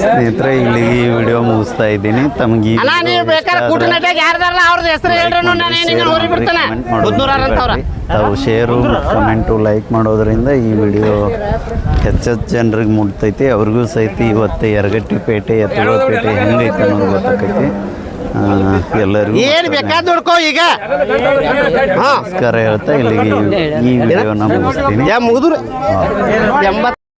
ಸ್ನೇಹಿತರೆ ಇಲ್ಲಿಗೆ ಈ ವಿಡಿಯೋ ಮುಗಿಸ್ತಾ ಇದ್ದೀನಿ. ತಮಗೆ. ತಾವು ಶೇರು ಕಮೆಂಟು ಲೈಕ್ ಮಾಡೋದ್ರಿಂದ ಈ ವಿಡಿಯೋ ಹೆಚ್ಚೆಚ್ಚು ಜನರಿಗೆ ಮುಟ್ತೈತಿ. ಅವ್ರಿಗೂ ಸಹಿತ ಇವತ್ತು ಯರಗಟ್ಟಿ ಪೇಟೆ ಎತ್ತಗಳ ಪೇಟೆ ಹೆಂಗೈತೆ ಅನ್ನೋದು ಗೊತ್ತಾಕೈತಿ. ಎಲ್ಲರಿಗೂ ಏನ್ ಬೇಕಾದ ನೋಡ್ಕೋ ಈಗ. ಹಾ ನಮಸ್ಕಾರ ಹೇಳ್ತಾ ಇಲ್ಲಿಗೆ ಈ- ವಿಡಿಯೋ ವಿಡಿಯೋನ ಮುಗಿಸ್ತೀನಿ. ಯಾ ಮುಗಿದ್ರು ಎಂಬತ್ತು